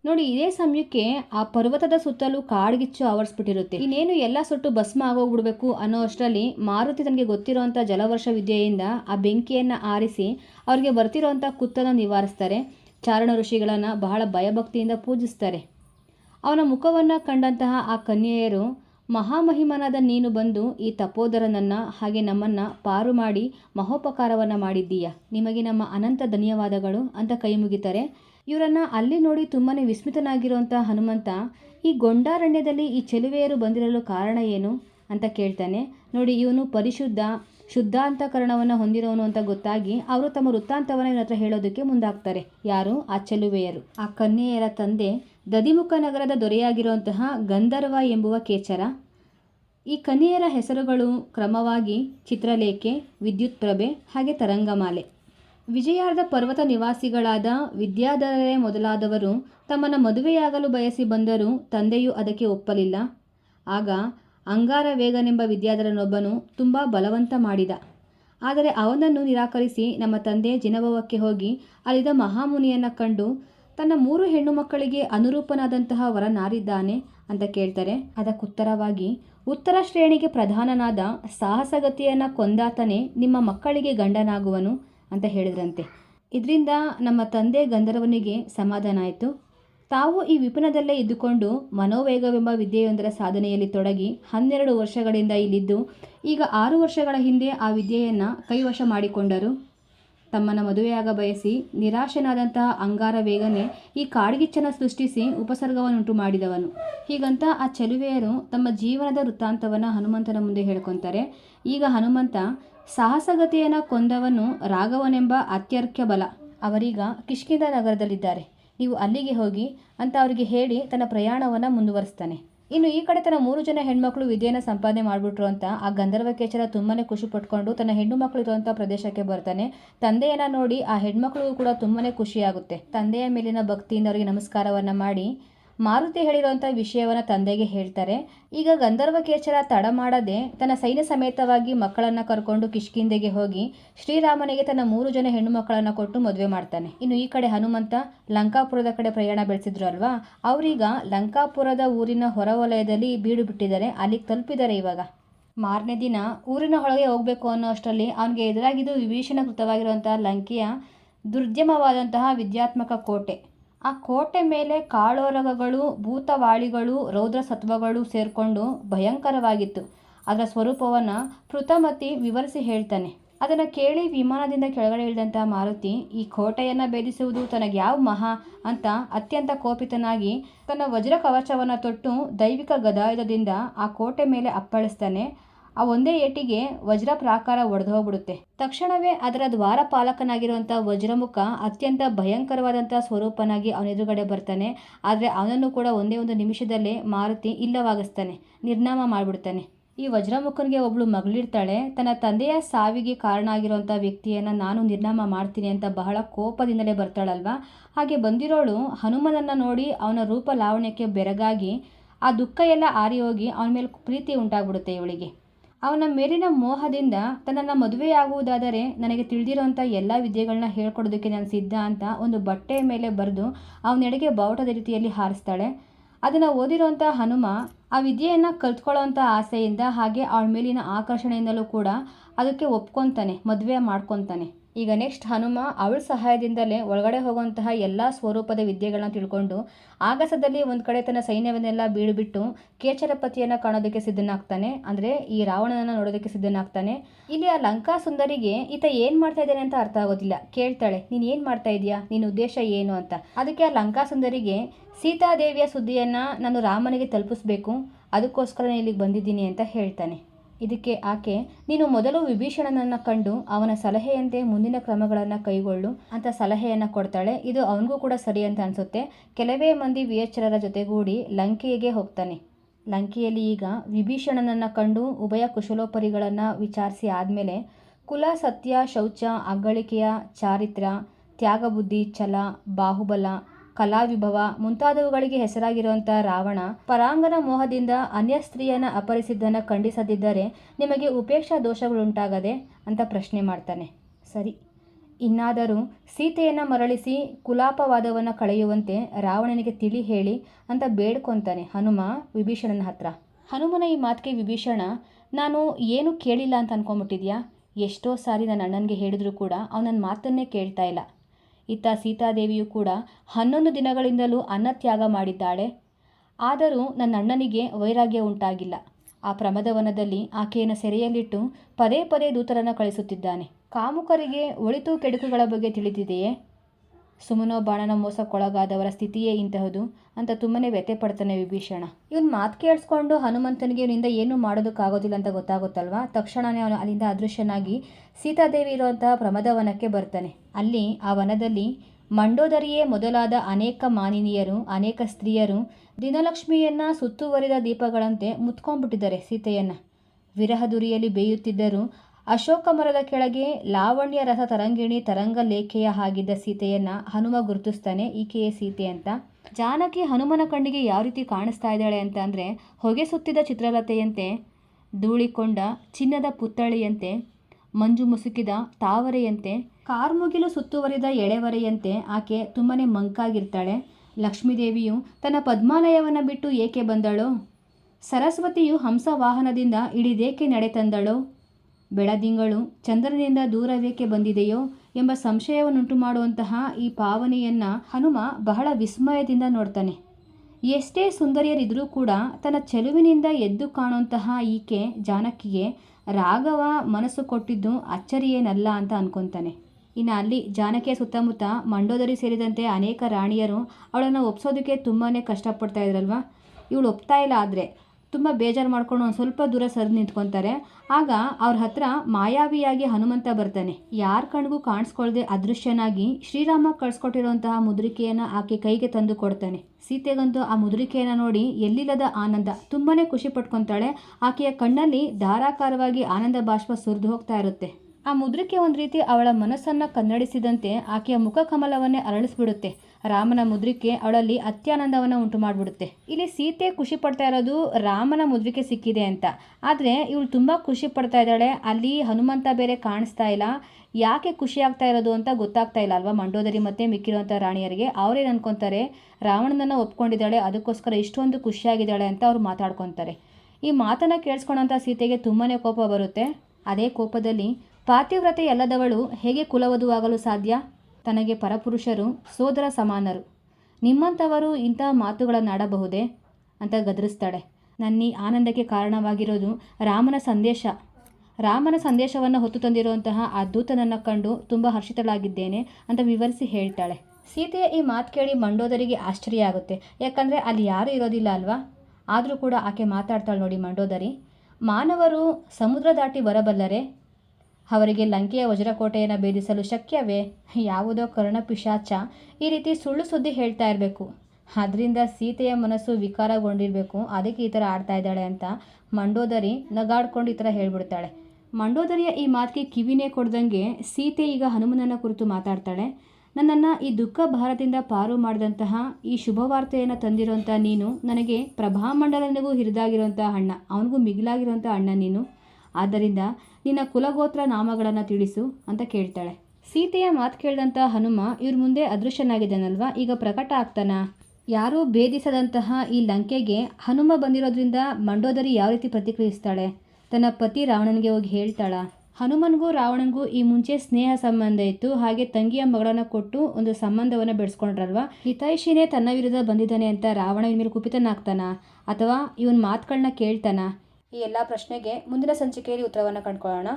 ನೋಡಿ, ಇದೇ ಸಮಯಕ್ಕೆ ಆ ಪರ್ವತದ ಸುತ್ತಲೂ ಕಾಡ್ಗಿಚ್ಚು ಆವರಿಸ್ಬಿಟ್ಟಿರುತ್ತೆ. ಇನ್ನೇನು ಎಲ್ಲ ಸುಟ್ಟು ಭಸ್ಮ ಆಗೋಗ್ಬಿಡ್ಬೇಕು ಅನ್ನೋ ಅಷ್ಟರಲ್ಲಿ ಮಾರುತಿ ತನಗೆ ಗೊತ್ತಿರುವಂತಹ ಜಲವರ್ಷ ವಿದ್ಯೆಯಿಂದ ಆ ಬೆಂಕಿಯನ್ನು ಆರಿಸಿ ಅವ್ರಿಗೆ ಬರ್ತಿರೋಂಥ ಕುತ್ತನ್ನು ನಿವಾರಿಸ್ತಾರೆ. ಚಾರಣ ಋಷಿಗಳನ್ನು ಬಹಳ ಭಯಭಕ್ತಿಯಿಂದ ಪೂಜಿಸ್ತಾರೆ. ಅವನ ಮುಖವನ್ನು ಕಂಡಂತಹ ಆ ಕನ್ಯೆಯರು, ಮಹಾಮಹಿಮನಾದ ನೀನು ಬಂದು ಈ ತಪೋದರನನ್ನು ಹಾಗೆ ನಮ್ಮನ್ನು ಪಾರು ಮಾಡಿ ಮಹೋಪಕಾರವನ್ನು ಮಾಡಿದ್ದೀಯ. ನಿಮಗೆ ನಮ್ಮ ಅನಂತ ಧನ್ಯವಾದಗಳು ಅಂತ ಕೈ ಮುಗಿತಾರೆ. ಇವರನ್ನು ಅಲ್ಲಿ ನೋಡಿ ತುಂಬಾ ವಿಸ್ಮಿತನಾಗಿರುವಂಥ ಹನುಮಂತ, ಈ ಗೊಂಡಾರಣ್ಯದಲ್ಲಿ ಈ ಚೆಲುವೆಯರು ಬಂದಿರಲು ಕಾರಣ ಏನು? ಅಂತ ಕೇಳ್ತಾನೆ. ನೋಡಿ, ಇವನು ಪರಿಶುದ್ಧ ಶುದ್ಧಾಂತಕರಣವನ್ನು ಹೊಂದಿರೋನು ಅಂತ ಗೊತ್ತಾಗಿ ಅವರು ತಮ್ಮ ವೃತ್ತಾಂತವನ್ನು ಇವನ ಹತ್ರ ಹೇಳೋದಕ್ಕೆ ಮುಂದಾಗ್ತಾರೆ. ಯಾರು? ಆ ಚೆಲುವೆಯರು. ಆ ಕನ್ಯೆಯರ ತಂದೆ ದದಿಮುಖ ನಗರದ ದೊರೆಯಾಗಿರುವಂತಹ ಗಂಧರ್ವ ಎಂಬುವ ಕೇಚರ. ಈ ಕನ್ಯೆಯರ ಹೆಸರುಗಳು ಕ್ರಮವಾಗಿ ಚಿತ್ರಲೇಖೆ, ವಿದ್ಯುತ್ ಪ್ರಭೆ, ಹಾಗೆ ತರಂಗಮಾಲೆ. ವಿಜಯಾರ್ಧ ಪರ್ವತ ನಿವಾಸಿಗಳಾದ ವಿದ್ಯಾಧರರೇ ಮೊದಲಾದವರು ತಮ್ಮನ್ನು ಮದುವೆಯಾಗಲು ಬಯಸಿ ಬಂದರೂ ತಂದೆಯು ಅದಕ್ಕೆ ಒಪ್ಪಲಿಲ್ಲ. ಆಗ ಅಂಗಾರ ವೇಗನೆಂಬ ವಿದ್ಯಾಧರನೊಬ್ಬನು ತುಂಬ ಬಲವಂತ ಮಾಡಿದ. ಆದರೆ ಅವನನ್ನು ನಿರಾಕರಿಸಿ ನಮ್ಮ ತಂದೆ ಜಿನಭವಕ್ಕೆ ಹೋಗಿ ಅಲ್ಲಿದ್ದ ಮಹಾಮುನಿಯನ್ನು ಕಂಡು, ತನ್ನ ಮೂರು ಹೆಣ್ಣು ಮಕ್ಕಳಿಗೆ ಅನುರೂಪನಾದಂತಹ ವರ ನಾರಿದ್ದಾನೆ ಅಂತ ಕೇಳ್ತಾರೆ. ಅದಕ್ಕುತ್ತರವಾಗಿ ಉತ್ತರ ಶ್ರೇಣಿಗೆ ಪ್ರಧಾನನಾದ ಸಾಹಸಗತಿಯನ್ನು ಕೊಂದಾತನೇ ನಿಮ್ಮ ಮಕ್ಕಳಿಗೆ ಗಂಡನಾಗುವನು ಅಂತ ಹೇಳಿದ್ರಂತೆ. ಇದರಿಂದ ನಮ್ಮ ತಂದೆ ಗಂಧರ್ವನಿಗೆ ಸಮಾಧಾನ ಆಯಿತು. ತಾವು ಈ ವಿಪಿನದಲ್ಲೇ ಇದ್ದುಕೊಂಡು ಮನೋವೇಗವೆಂಬ ವಿದ್ಯೆಯೊಂದರ ಸಾಧನೆಯಲ್ಲಿ ತೊಡಗಿ ಹನ್ನೆರಡು ವರ್ಷಗಳಿಂದ ಇಲ್ಲಿದ್ದು, ಈಗ ಆರು ವರ್ಷಗಳ ಹಿಂದೆ ಆ ವಿದ್ಯೆಯನ್ನು ಕೈವಶ ಮಾಡಿಕೊಂಡರು. ತಮ್ಮನ್ನು ಮದುವೆಯಾಗ ಬಯಸಿ ನಿರಾಶನಾದಂತಹ ಅಂಗಾರ ವೇಗನೆ ಈ ಕಾಡ್ಗಿಚ್ಚನ ಸೃಷ್ಟಿಸಿ ಉಪಸರ್ಗವನ್ನುಂಟು ಮಾಡಿದವನು. ಹೀಗಂತ ಆ ಚೆಲುವೆಯರು ತಮ್ಮ ಜೀವನದ ವೃತ್ತಾಂತವನ್ನು ಹನುಮಂತನ ಮುಂದೆ ಹೇಳ್ಕೊತಾರೆ. ಈಗ ಹನುಮಂತ ಸಾಹಸಗತೆಯನ್ನು ಕೊಂದವನು ರಾಘವನೆಂಬ ಅತ್ಯರ್ಕ್ಯ ಬಲ. ಅವರೀಗ ಕಿಷ್ಕಿಂದ ನಗರದಲ್ಲಿದ್ದಾರೆ. ನೀವು ಅಲ್ಲಿಗೆ ಹೋಗಿ ಅಂತ ಅವರಿಗೆ ಹೇಳಿ ತನ್ನ ಪ್ರಯಾಣವನ್ನು ಮುಂದುವರಿಸ್ತಾನೆ. ಇನ್ನು ಈ ಕಡೆ ತನ್ನ ಮೂರು ಜನ ಹೆಣ್ಮಕ್ಳು ವಿದ್ಯೆಯನ್ನು ಸಂಪಾದನೆ ಮಾಡಿಬಿಟ್ರು ಅಂತ ಆ ಗಂಧರ್ವ ಕೇಚರ ತುಂಬಾನೇ ಖುಷಿ ಪಟ್ಕೊಂಡು ತನ್ನ ಹೆಣ್ಣು ಮಕ್ಕಳು ಇರುವಂಥ ಪ್ರದೇಶಕ್ಕೆ ಬರ್ತಾನೆ. ತಂದೆಯನ್ನ ನೋಡಿ ಆ ಹೆಣ್ಮಕ್ಳಿಗೂ ಕೂಡ ತುಂಬಾನೇ ಖುಷಿಯಾಗುತ್ತೆ. ತಂದೆಯ ಮೇಲಿನ ಭಕ್ತಿಯಿಂದ ಅವರಿಗೆ ನಮಸ್ಕಾರವನ್ನು ಮಾಡಿ ಮಾರುತಿ ಹೇಳಿರುವಂಥ ವಿಷಯವನ್ನು ತಂದೆಗೆ ಹೇಳ್ತಾರೆ. ಈಗ ಗಂಧರ್ವ ಕೇಚರ ತಡ ಮಾಡದೆ ತನ್ನ ಸೈನ್ಯ ಸಮೇತವಾಗಿ ಮಕ್ಕಳನ್ನು ಕರ್ಕೊಂಡು ಕಿಷ್ಕಿಂದೆಗೆ ಹೋಗಿ ಶ್ರೀರಾಮನಿಗೆ ತನ್ನ ಮೂರು ಜನ ಹೆಣ್ಣು ಮಕ್ಕಳನ್ನು ಕೊಟ್ಟು ಮದುವೆ ಮಾಡ್ತಾನೆ. ಇನ್ನು ಈ ಕಡೆ ಹನುಮಂತ ಲಂಕಾಪುರದ ಕಡೆ ಪ್ರಯಾಣ ಬೆಳೆಸಿದ್ರು ಅಲ್ವಾ? ಅವರೀಗ ಲಂಕಾಪುರದ ಊರಿನ ಹೊರವಲಯದಲ್ಲಿ ಬೀಡು ಬಿಟ್ಟಿದ್ದಾರೆ. ಅಲ್ಲಿಗೆ ತಲುಪಿದ್ದಾರೆ ಇವಾಗ. ಮಾರನೇ ದಿನ ಊರಿನ ಒಳಗೆ ಹೋಗಬೇಕು ಅನ್ನೋ ಅಷ್ಟರಲ್ಲಿ ಅವನಿಗೆ ಎದುರಾಗಿದ್ದು ವಿಭೀಷಣ ಕೃತವಾಗಿರುವಂತಹ ಲಂಕೆಯ ದುರ್ಜಮವಾದಂತಹ ವಿದ್ಯಾತ್ಮಕ ಕೋಟೆ. ಆ ಕೋಟೆ ಮೇಲೆ ಕಾಳೋರಗಗಳು, ಭೂತವಾಳಿಗಳು ರೌದ್ರ ಸತ್ವಗಳು ಸೇರಿಕೊಂಡು ಭಯಂಕರವಾಗಿತ್ತು. ಅದರ ಸ್ವರೂಪವನ್ನು ಪೃಥಮತಿ ವಿವರಿಸಿ ಹೇಳ್ತಾನೆ. ಅದನ್ನು ಕೇಳಿ ವಿಮಾನದಿಂದ ಕೆಳಗಡೆ ಇಳಿದಂಥ ಮಾರುತಿ, ಈ ಕೋಟೆಯನ್ನು ಭೇದಿಸುವುದು ತನಗೆ ಯಾವ ಮಹಾ? ಅಂತ ಅತ್ಯಂತ ಕೋಪಿತನಾಗಿ ತನ್ನ ವಜ್ರ ಕವಚವನ್ನು ತೊಟ್ಟು ದೈವಿಕ ಗದಾಯುಧದಿಂದ ಆ ಕೋಟೆ ಮೇಲೆ ಅಪ್ಪಳಿಸ್ತಾನೆ. ಆ ಒಂದೇ ಏಟಿಗೆ ವಜ್ರ ಪ್ರಾಕಾರ ಒಡೆದು ಹೋಗ್ಬಿಡುತ್ತೆ. ತಕ್ಷಣವೇ ಅದರ ದ್ವಾರಪಾಲಕನಾಗಿರುವಂಥ ವಜ್ರಮುಖ ಅತ್ಯಂತ ಭಯಂಕರವಾದಂಥ ಸ್ವರೂಪನಾಗಿ ಅವನ ಎದುರುಗಡೆ ಬರ್ತಾನೆ. ಆದರೆ ಅವನನ್ನು ಕೂಡ ಒಂದೇ ಒಂದು ನಿಮಿಷದಲ್ಲೇ ಮಾರುತಿ ಇಲ್ಲವಾಗಿಸ್ತಾನೆ. ನಿರ್ನಾಮ ಮಾಡಿಬಿಡ್ತಾನೆ. ಈ ವಜ್ರಮುಖನಿಗೆ ಒಬ್ಳು ಮಗಳಿರ್ತಾಳೆ. ತನ್ನ ತಂದೆಯ ಸಾವಿಗೆ ಕಾರಣ ಆಗಿರುವಂಥ ವ್ಯಕ್ತಿಯನ್ನು ನಾನು ನಿರ್ನಾಮ ಮಾಡ್ತೀನಿ ಅಂತ ಬಹಳ ಕೋಪದಿಂದಲೇ ಬರ್ತಾಳಲ್ವಾ? ಹಾಗೆ ಬಂದಿರೋಳು ಹನುಮನನ್ನು ನೋಡಿ ಅವನ ರೂಪ ಲಾವಣ್ಯಕ್ಕೆ ಬೆರಗಾಗಿ ಆ ದುಃಖ ಎಲ್ಲ ಆರಿ ಹೋಗಿ ಅವನ ಮೇಲೆ ಪ್ರೀತಿ ಉಂಟಾಗ್ಬಿಡುತ್ತೆ ಇವಳಿಗೆ. ಅವನ ಮೇಲಿನ ಮೋಹದಿಂದ ತನ್ನನ್ನು ಮದುವೆಯಾಗುವುದಾದರೆ ನನಗೆ ತಿಳಿದಿರೋಂಥ ಎಲ್ಲ ವಿದ್ಯೆಗಳನ್ನ ಹೇಳ್ಕೊಡೋದಕ್ಕೆ ನಾನು ಸಿದ್ಧ ಅಂತ ಒಂದು ಬಟ್ಟೆಯ ಮೇಲೆ ಬರೆದು ಅವನೆಡೆಗೆ ಬಾವುಟದ ರೀತಿಯಲ್ಲಿ ಹಾರಿಸ್ತಾಳೆ. ಅದನ್ನು ಓದಿರೋಂಥ ಹನುಮ ಆ ವಿದ್ಯೆಯನ್ನು ಕಲ್ತ್ಕೊಳ್ಳೋಂಥ ಆಸೆಯಿಂದ ಹಾಗೆ ಅವಳ ಮೇಲಿನ ಆಕರ್ಷಣೆಯಿಂದಲೂ ಕೂಡ ಅದಕ್ಕೆ ಒಪ್ಕೊತಾನೆ ಮದುವೆ ಮಾಡ್ಕೊತಾನೆ ಈಗ ನೆಕ್ಸ್ಟ್ ಹನುಮ ಅವಳ ಸಹಾಯದಿಂದಲೇ ಒಳಗಡೆ ಹೋಗುವಂತಹ ಎಲ್ಲ ಸ್ವರೂಪದ ವಿದ್ಯೆಗಳನ್ನ ತಿಳ್ಕೊಂಡು ಆಗಸದಲ್ಲಿ ಒಂದು ಕಡೆ ತನ್ನ ಸೈನ್ಯವನ್ನೆಲ್ಲ ಬೀಡುಬಿಟ್ಟು ಕೇಚರಪತಿಯನ್ನು ಕಾಣೋದಕ್ಕೆ ಸಿದ್ಧನಾಗ್ತಾನೆ. ಅಂದರೆ ಈ ರಾವಣನನ್ನು ನೋಡೋದಕ್ಕೆ ಸಿದ್ಧನಾಗ್ತಾನೆ. ಇಲ್ಲಿ ಆ ಲಂಕಾ ಸುಂದರಿಗೆ ಈತ ಏನು ಮಾಡ್ತಾ ಇದ್ದಾನೆ ಅಂತ ಅರ್ಥ ಆಗೋದಿಲ್ಲ. ಕೇಳ್ತಾಳೆ, ನೀನು ಏನು ಮಾಡ್ತಾ ಇದೀಯಾ? ನಿನ್ನ ಉದ್ದೇಶ ಏನು? ಅಂತ. ಅದಕ್ಕೆ ಆ ಲಂಕಾ ಸುಂದರಿಗೆ, ಸೀತಾದೇವಿಯ ಸುದ್ದಿಯನ್ನು ನಾನು ರಾಮನಿಗೆ ತಲುಪಿಸ್ಬೇಕು. ಅದಕ್ಕೋಸ್ಕರ ಇಲ್ಲಿಗೆ ಬಂದಿದ್ದೀನಿ ಅಂತ ಹೇಳ್ತಾನೆ. ಇದಕ್ಕೆ ಆಕೆ, ನೀನು ಮೊದಲು ವಿಭೀಷಣನನ್ನು ಕಂಡು ಅವನ ಸಲಹೆಯಂತೆ ಮುಂದಿನ ಕ್ರಮಗಳನ್ನು ಕೈಗೊಳ್ಳು ಅಂತ ಸಲಹೆಯನ್ನು ಕೊಡ್ತಾಳೆ. ಇದು ಅವನಿಗೂ ಕೂಡ ಸರಿ ಅಂತ ಅನಿಸುತ್ತೆ. ಕೆಲವೇ ಮಂದಿ ವಿಯಚ್ಚರರ ಜೊತೆಗೂಡಿ ಲಂಕೆಗೆ ಹೋಗ್ತಾನೆ. ಲಂಕೆಯಲ್ಲಿ ಈಗ ವಿಭೀಷಣನನ್ನು ಕಂಡು ಉಭಯ ಕುಶಲೋಪರಿಗಳನ್ನು ವಿಚಾರಿಸಿ ಆದಮೇಲೆ ಕುಲ, ಸತ್ಯ, ಶೌಚ, ಅಗ್ಗಳಿಕೆಯ ಚಾರಿತ್ರ್ಯ ತ್ಯಾಗಬುದ್ಧಿ, ಛಲ, ಬಾಹುಬಲ ಕಲಾವಿಭವ ಮುಂತಾದವುಗಳಿಗೆ ಹೆಸರಾಗಿರುವಂತಹ ರಾವಣ ಪರಾಂಗನ ಮೋಹದಿಂದ ಅನ್ಯ ಸ್ತ್ರೀಯನ್ನ ಅಪರಿಸಿದ್ದನ್ನು ಖಂಡಿಸದಿದ್ದರೆ ನಿಮಗೆ ಉಪೇಕ್ಷಾ ದೋಷಗಳುಂಟಾಗದೆ? ಅಂತ ಪ್ರಶ್ನೆ ಮಾಡ್ತಾನೆ. ಸರಿ. ಇನ್ನಾದರೂ ಸೀತೆಯನ್ನು ಮರಳಿಸಿ ಕುಲಾಪವಾದವನ್ನು ಕಳೆಯುವಂತೆ ರಾವಣನಿಗೆ ತಿಳಿ ಹೇಳಿ ಅಂತ ಬೇಡ್ಕೊತಾನೆ ಹನುಮ ವಿಭೀಷಣನ ಹತ್ರ. ಹನುಮನ ಈ ಮಾತಿಗೆ ವಿಭೀಷಣ, ನಾನು ಏನು ಕೇಳಿಲ್ಲ ಅಂತ ಅನ್ಕೊಂಬಿಟ್ಟಿದ್ಯಾ ಎಷ್ಟೋ ಸಾರಿ ನನ್ನ ಅಣ್ಣನಿಗೆ ಹೇಳಿದರೂ ಕೂಡ ಅವನ ನನ್ನ ಮಾತನ್ನೇ ಕೇಳ್ತಾ ಇಲ್ಲ. ಇತ್ತ ಸೀತಾದೇವಿಯು ಕೂಡ ಹನ್ನೊಂದು ದಿನಗಳಿಂದಲೂ ಅನ್ನತ್ಯಾಗ ಮಾಡಿದ್ದಾಳೆ. ಆದರೂ ನನ್ನ ಅಣ್ಣನಿಗೆ ವೈರಾಗ್ಯ ಉಂಟಾಗಿಲ್ಲ. ಆ ಪ್ರಮದವನದಲ್ಲಿ ಆಕೆಯನ್ನು ಸೆರೆಯಲ್ಲಿಟ್ಟು ಪದೇ ಪದೇ ದೂತರನ್ನು ಕಳಿಸುತ್ತಿದ್ದಾನೆ. ಕಾಮುಕರಿಗೆ ಒಳಿತು ಕೆಡುಕುಗಳ ಬಗ್ಗೆ ತಿಳಿದಿದೆಯೇ? ಸುಮನೋ ಬಾಣನ ಮೋಸಕ್ಕೊಳಗಾದವರ ಸ್ಥಿತಿಯೇ ಇಂತಹದು ಅಂತ ತುಂಬನೇ ವ್ಯಥೆ ಪಡ್ತಾನೆ ವಿಭೀಷಣ. ಇವನ್ ಮಾತು ಕೇಳಿಸ್ಕೊಂಡು ಹನುಮಂತನಿಗೆ ಇವನಿಂದ ಏನು ಮಾಡೋದಕ್ಕಾಗೋದಿಲ್ಲ ಅಂತ ಗೊತ್ತಾಗುತ್ತಲ್ವಾ? ತಕ್ಷಣನೇ ಅವನು ಅಲ್ಲಿಂದ ಅದೃಶ್ಯನಾಗಿ ಸೀತಾದೇವಿ ಇರುವಂತಹ ಪ್ರಮದವನಕ್ಕೆ ಬರ್ತಾನೆ. ಅಲ್ಲಿ ಆ ವನದಲ್ಲಿ ಮಂಡೋದರಿಯೇ ಮೊದಲಾದ ಅನೇಕ ಮಾನಿನಿಯರು, ಅನೇಕ ಸ್ತ್ರೀಯರು ದಿನಲಕ್ಷ್ಮಿಯನ್ನ ಸುತ್ತುವರಿದ ದೀಪಗಳಂತೆ ಮುತ್ಕೊಂಡ್ಬಿಟ್ಟಿದ್ದಾರೆ ಸೀತೆಯನ್ನ. ವಿರಹದುರಿಯಲ್ಲಿ ಬೇಯುತ್ತಿದ್ದರೂ ಅಶೋಕ ಮರದ ಕೆಳಗೆ ಲಾವಣ್ಯ ರಸ ತರಂಗಿಣಿ ತರಂಗ ಲೇಖೆಯ ಹಾಗಿದ್ದ ಸೀತೆಯನ್ನ ಹನುಮ ಗುರುತಿಸ್ತಾನೆ. ಈಕೆಯೇ ಸೀತೆ ಅಂತ. ಜಾನಕಿ ಹನುಮನ ಕಣ್ಣಿಗೆ ಯಾವ ರೀತಿ ಕಾಣಿಸ್ತಾ ಇದ್ದಾಳೆ ಅಂತ ಅಂದರೆ, ಹೊಗೆ ಸುತ್ತಿದ ಚಿತ್ರಲತೆಯಂತೆ, ಧೂಳಿಕೊಂಡ ಚಿನ್ನದ ಪುತ್ಥಳಿಯಂತೆ, ಮಂಜು ಮುಸುಕಿದ ತಾವರೆಯಂತೆ ಕಾರ್ಮುಗಿಲು ಸುತ್ತುವರಿದ ಎಳೆವರೆಯಂತೆ ಆಕೆ ತುಂಬನೇ ಮಂಕಾಗಿರ್ತಾಳೆ. ಲಕ್ಷ್ಮೀದೇವಿಯು ತನ್ನ ಪದ್ಮಾಲಯವನ್ನು ಬಿಟ್ಟು ಏಕೆ ಬಂದಳೋ? ಸರಸ್ವತಿಯು ಹಂಸ ವಾಹನದಿಂದ ನಡೆ ತಂದಳೋ ಬೆಳದಿಂಗಳು ಚಂದ್ರನಿಂದ ದೂರವೇಕೆ ಬಂದಿದೆಯೋ ಎಂಬ ಸಂಶಯವನ್ನುಂಟು ಮಾಡುವಂತಹ ಈ ಪಾವನೆಯನ್ನು ಹನುಮ ಬಹಳ ವಿಸ್ಮಯದಿಂದ ನೋಡ್ತಾನೆ. ಎಷ್ಟೇ ಸುಂದರಿಯರಿದ್ರೂ ಕೂಡ ತನ್ನ ಚೆಲುವಿನಿಂದ ಎದ್ದು ಕಾಣುವಂತಹ ಈಕೆ ಜಾನಕಿಗೆ ರಾಘವ ಮನಸ್ಸು ಕೊಟ್ಟಿದ್ದು ಅಚ್ಚರಿಯೇನಲ್ಲ ಅಂತ ಅನ್ಕೊತಾನೆ. ಇನ್ನು ಅಲ್ಲಿ ಜಾನಕಿಯ ಸುತ್ತಮುತ್ತ ಮಂಡೋದರಿ ಸೇರಿದಂತೆ ಅನೇಕ ರಾಣಿಯರು ಅವಳನ್ನು ಒಪ್ಸೋದಕ್ಕೆ ತುಂಬಾ ಕಷ್ಟಪಡ್ತಾ ಇದ್ರಲ್ವ? ಇವಳು ಒಪ್ತಾ ಇಲ್ಲ ಆದರೆ ತುಂಬ ಬೇಜಾರು ಮಾಡ್ಕೊಂಡು ಒಂದು ಸ್ವಲ್ಪ ದೂರ ಸರಿದು ನಿಂತ್ಕೊತಾರೆ. ಆಗ ಅವ್ರ ಹತ್ರ ಮಾಯಾವಿಯಾಗಿ ಹನುಮಂತ ಬರ್ತಾನೆ. ಯಾರ ಕಣ್ಗೂ ಕಾಣಿಸ್ಕೊಳ್ದೆ ಅದೃಶ್ಯನಾಗಿ ಶ್ರೀರಾಮ ಕಳ್ಸ್ಕೊಟ್ಟಿರುವಂತಹ ಮುದ್ರಿಕೆಯನ್ನು ಆಕೆ ಕೈಗೆ ತಂದು ಕೊಡ್ತಾನೆ. ಸೀತೆಗಂತೂ ಆ ಮುದ್ರಿಕೆಯನ್ನು ನೋಡಿ ಎಲ್ಲಿಲ್ಲದ ಆನಂದ. ತುಂಬಾ ಖುಷಿ ಪಟ್ಕೊತಾಳೆ. ಆಕೆಯ ಕಣ್ಣಲ್ಲಿ ಧಾರಾಕಾರವಾಗಿ ಆನಂದ ಬಾಷ್ಪ ಸುರಿದು ಹೋಗ್ತಾ ಇರುತ್ತೆ. ಆ ಮುದ್ರಿಕೆ ಒಂದು ರೀತಿ ಅವಳ ಮನಸ್ಸನ್ನು ಕನ್ನಡಿಸಿದಂತೆ ಆಕೆಯ ಮುಖ ಕಮಲವನ್ನೇ ಅರಳಿಸ್ಬಿಡುತ್ತೆ. ರಾಮನ ಮುದ್ರಿಕೆ ಅವಳಲ್ಲಿ ಅತ್ಯಾನಂದವನ್ನು ಉಂಟು ಮಾಡಿಬಿಡುತ್ತೆ. ಇಲ್ಲಿ ಸೀತೆ ಖುಷಿ ಪಡ್ತಾ ಇರೋದು ರಾಮನ ಮುದ್ರಿಕೆ ಸಿಕ್ಕಿದೆ ಅಂತ. ಆದರೆ ಇವಳು ತುಂಬ ಖುಷಿ ಪಡ್ತಾ ಇದ್ದಾಳೆ. ಅಲ್ಲಿ ಹನುಮಂತ ಬೇರೆ ಕಾಣಿಸ್ತಾ ಇಲ್ಲ. ಯಾಕೆ ಖುಷಿ ಆಗ್ತಾ ಇರೋದು ಅಂತ ಗೊತ್ತಾಗ್ತಾ ಇಲ್ಲ ಅಲ್ವಾ? ಮಂಡೋದರಿ ಮತ್ತೆ ಮಿಕ್ಕಿರುವಂಥ ರಾಣಿಯರಿಗೆ. ಅವರೇನು ಅನ್ಕೊತಾರೆ? ರಾವಣನನ್ನು ಒಪ್ಕೊಂಡಿದ್ದಾಳೆ. ಅದಕ್ಕೋಸ್ಕರ ಇಷ್ಟೊಂದು ಖುಷಿಯಾಗಿದ್ದಾಳೆ ಅಂತ ಅವ್ರು ಮಾತಾಡ್ಕೊತಾರೆ. ಈ ಮಾತನ್ನು ಕೇಳಿಸ್ಕೊಂಡಂಥ ಸೀತೆಗೆ ತುಂಬಾ ಕೋಪ ಬರುತ್ತೆ. ಅದೇ ಕೋಪದಲ್ಲಿ ಪಾತಿವ್ರತೆ ಎಲ್ಲದವಳು ಹೇಗೆ ಕುಲವಧುವಾಗಲು ಸಾಧ್ಯ? ತನಗೆ ಪರಪುರುಷರು, ಸೋದರ ಸಮಾನರು. ನಿಮ್ಮಂಥವರು ಇಂಥ ಮಾತುಗಳನ್ನಾಡಬಹುದೇ ಅಂತ ಗದರಿಸ್ತಾಳೆ. ನನ್ನ ಈ ಆನಂದಕ್ಕೆ ಕಾರಣವಾಗಿರೋದು ರಾಮನ ಸಂದೇಶ. ರಾಮನ ಸಂದೇಶವನ್ನು ಹೊತ್ತು ತಂದಿರುವಂತಹ ಆ ದೂತನನ್ನು ಕಂಡು ತುಂಬ ಹರ್ಷಿತಳಾಗಿದ್ದೇನೆ ಅಂತ ವಿವರಿಸಿ ಹೇಳ್ತಾಳೆ. ಸೀತೆಯ ಈ ಮಾತು ಕೇಳಿ ಮಂಡೋದರಿಗೆ ಆಶ್ಚರ್ಯ ಆಗುತ್ತೆ. ಯಾಕಂದರೆ ಅಲ್ಲಿ ಯಾರೂ ಇರೋದಿಲ್ಲ ಅಲ್ವಾ? ಆದರೂ ಕೂಡ ಆಕೆ ಮಾತಾಡ್ತಾಳೆ ನೋಡಿ ಮಂಡೋದರಿ. ಮಾನವರು ಸಮುದ್ರ ದಾಟಿ ಬರಬಲ್ಲರೆ ಅವರಿಗೆ ಲಂಕೆಯ ವಜ್ರಕೋಟೆಯನ್ನು ಭೇದಿಸಲು ಶಕ್ಯವೇ? ಯಾವುದೋ ಕರ್ಣಪಿಶಾಚ ಈ ರೀತಿ ಸುಳ್ಳು ಸುದ್ದಿ ಹೇಳ್ತಾ ಇರಬೇಕು. ಅದರಿಂದ ಸೀತೆಯ ಮನಸ್ಸು ವಿಕಾರಗೊಂಡಿರಬೇಕು. ಅದಕ್ಕೆ ಈ ಥರ ಆಡ್ತಾ ಇದ್ದಾಳೆ ಅಂತ ಮಂಡೋದರಿ ನಗಾಡ್ಕೊಂಡು ಈ ಥರ ಹೇಳ್ಬಿಡ್ತಾಳೆ. ಮಂಡೋದರಿಯ ಈ ಮಾತಿಗೆ ಕಿವಿನೇ ಕೊಡ್ದಂಗೆ ಸೀತೆ ಈಗ ಹನುಮನನ ಕುರಿತು ಮಾತಾಡ್ತಾಳೆ. ನನ್ನನ್ನು ಈ ದುಃಖ ಭಾರದಿಂದ ಪಾರು ಮಾಡಿದಂತಹ ಈ ಶುಭವಾರ್ತೆಯನ್ನು ತಂದಿರುವಂಥ ನೀನು ನನಗೆ ಪ್ರಭಾಮಂಡಲನಿಗೂ ಹಿರಿದಾಗಿರುವಂಥ ಅಣ್ಣ, ಅವನಿಗೂ ಮಿಗಿಲಾಗಿರುವಂಥ ಅಣ್ಣ ನೀನು. ಆದ್ದರಿಂದ ನಿನ್ನ ಕುಲಗೋತ್ರ ನಾಮಗಳನ್ನು ತಿಳಿಸು ಅಂತ ಕೇಳ್ತಾಳೆ. ಸೀತೆಯ ಮಾತು ಕೇಳಿದಂಥ ಹನುಮ ಇವ್ರ ಮುಂದೆ ಅದೃಶ್ಯನಾಗಿದ್ದಾನಲ್ವಾ? ಈಗ ಪ್ರಕಟ ಆಗ್ತಾನ? ಯಾರೂ ಭೇದಿಸದಂತಹ ಈ ಲಂಕೆಗೆ ಹನುಮ ಬಂದಿರೋದ್ರಿಂದ ಮಂಡೋದರಿ ಯಾವ ರೀತಿ ಪ್ರತಿಕ್ರಿಯಿಸ್ತಾಳೆ? ತನ್ನ ಪತಿ ರಾವಣನಿಗೆ ಹೋಗಿ ಹೇಳ್ತಾಳ, ಹನುಮನ್ಗೂ ರಾವಣನಿಗೂ ಈ ಮುಂಚೆ ಸ್ನೇಹ ಸಂಬಂಧ ಇತ್ತು. ಹಾಗೆ ತಂಗಿಯ ಮಗಳನ್ನು ಕೊಟ್ಟು ಒಂದು ಸಂಬಂಧವನ್ನು ಬೆಳೆಸ್ಕೊಂಡ್ರಲ್ವಾ? ಹಿತೈಷಿನೇ ತನ್ನ ವಿರುದ್ಧ ಬಂದಿದ್ದಾನೆ ಅಂತ ರಾವಣ ಇವನ ಮೇಲೆ ಕುಪಿತನಾಗ್ತಾನ? ಅಥವಾ ಇವನ್ ಮಾತುಗಳನ್ನ ಕೇಳ್ತಾನ? ಈ ಎಲ್ಲ ಪ್ರಶ್ನೆಗೆ ಮುಂದಿನ ಸಂಚಿಕೆಯಲ್ಲಿ ಉತ್ತರವನ್ನು ಕಂಡುಕೊಳ್ಳೋಣ.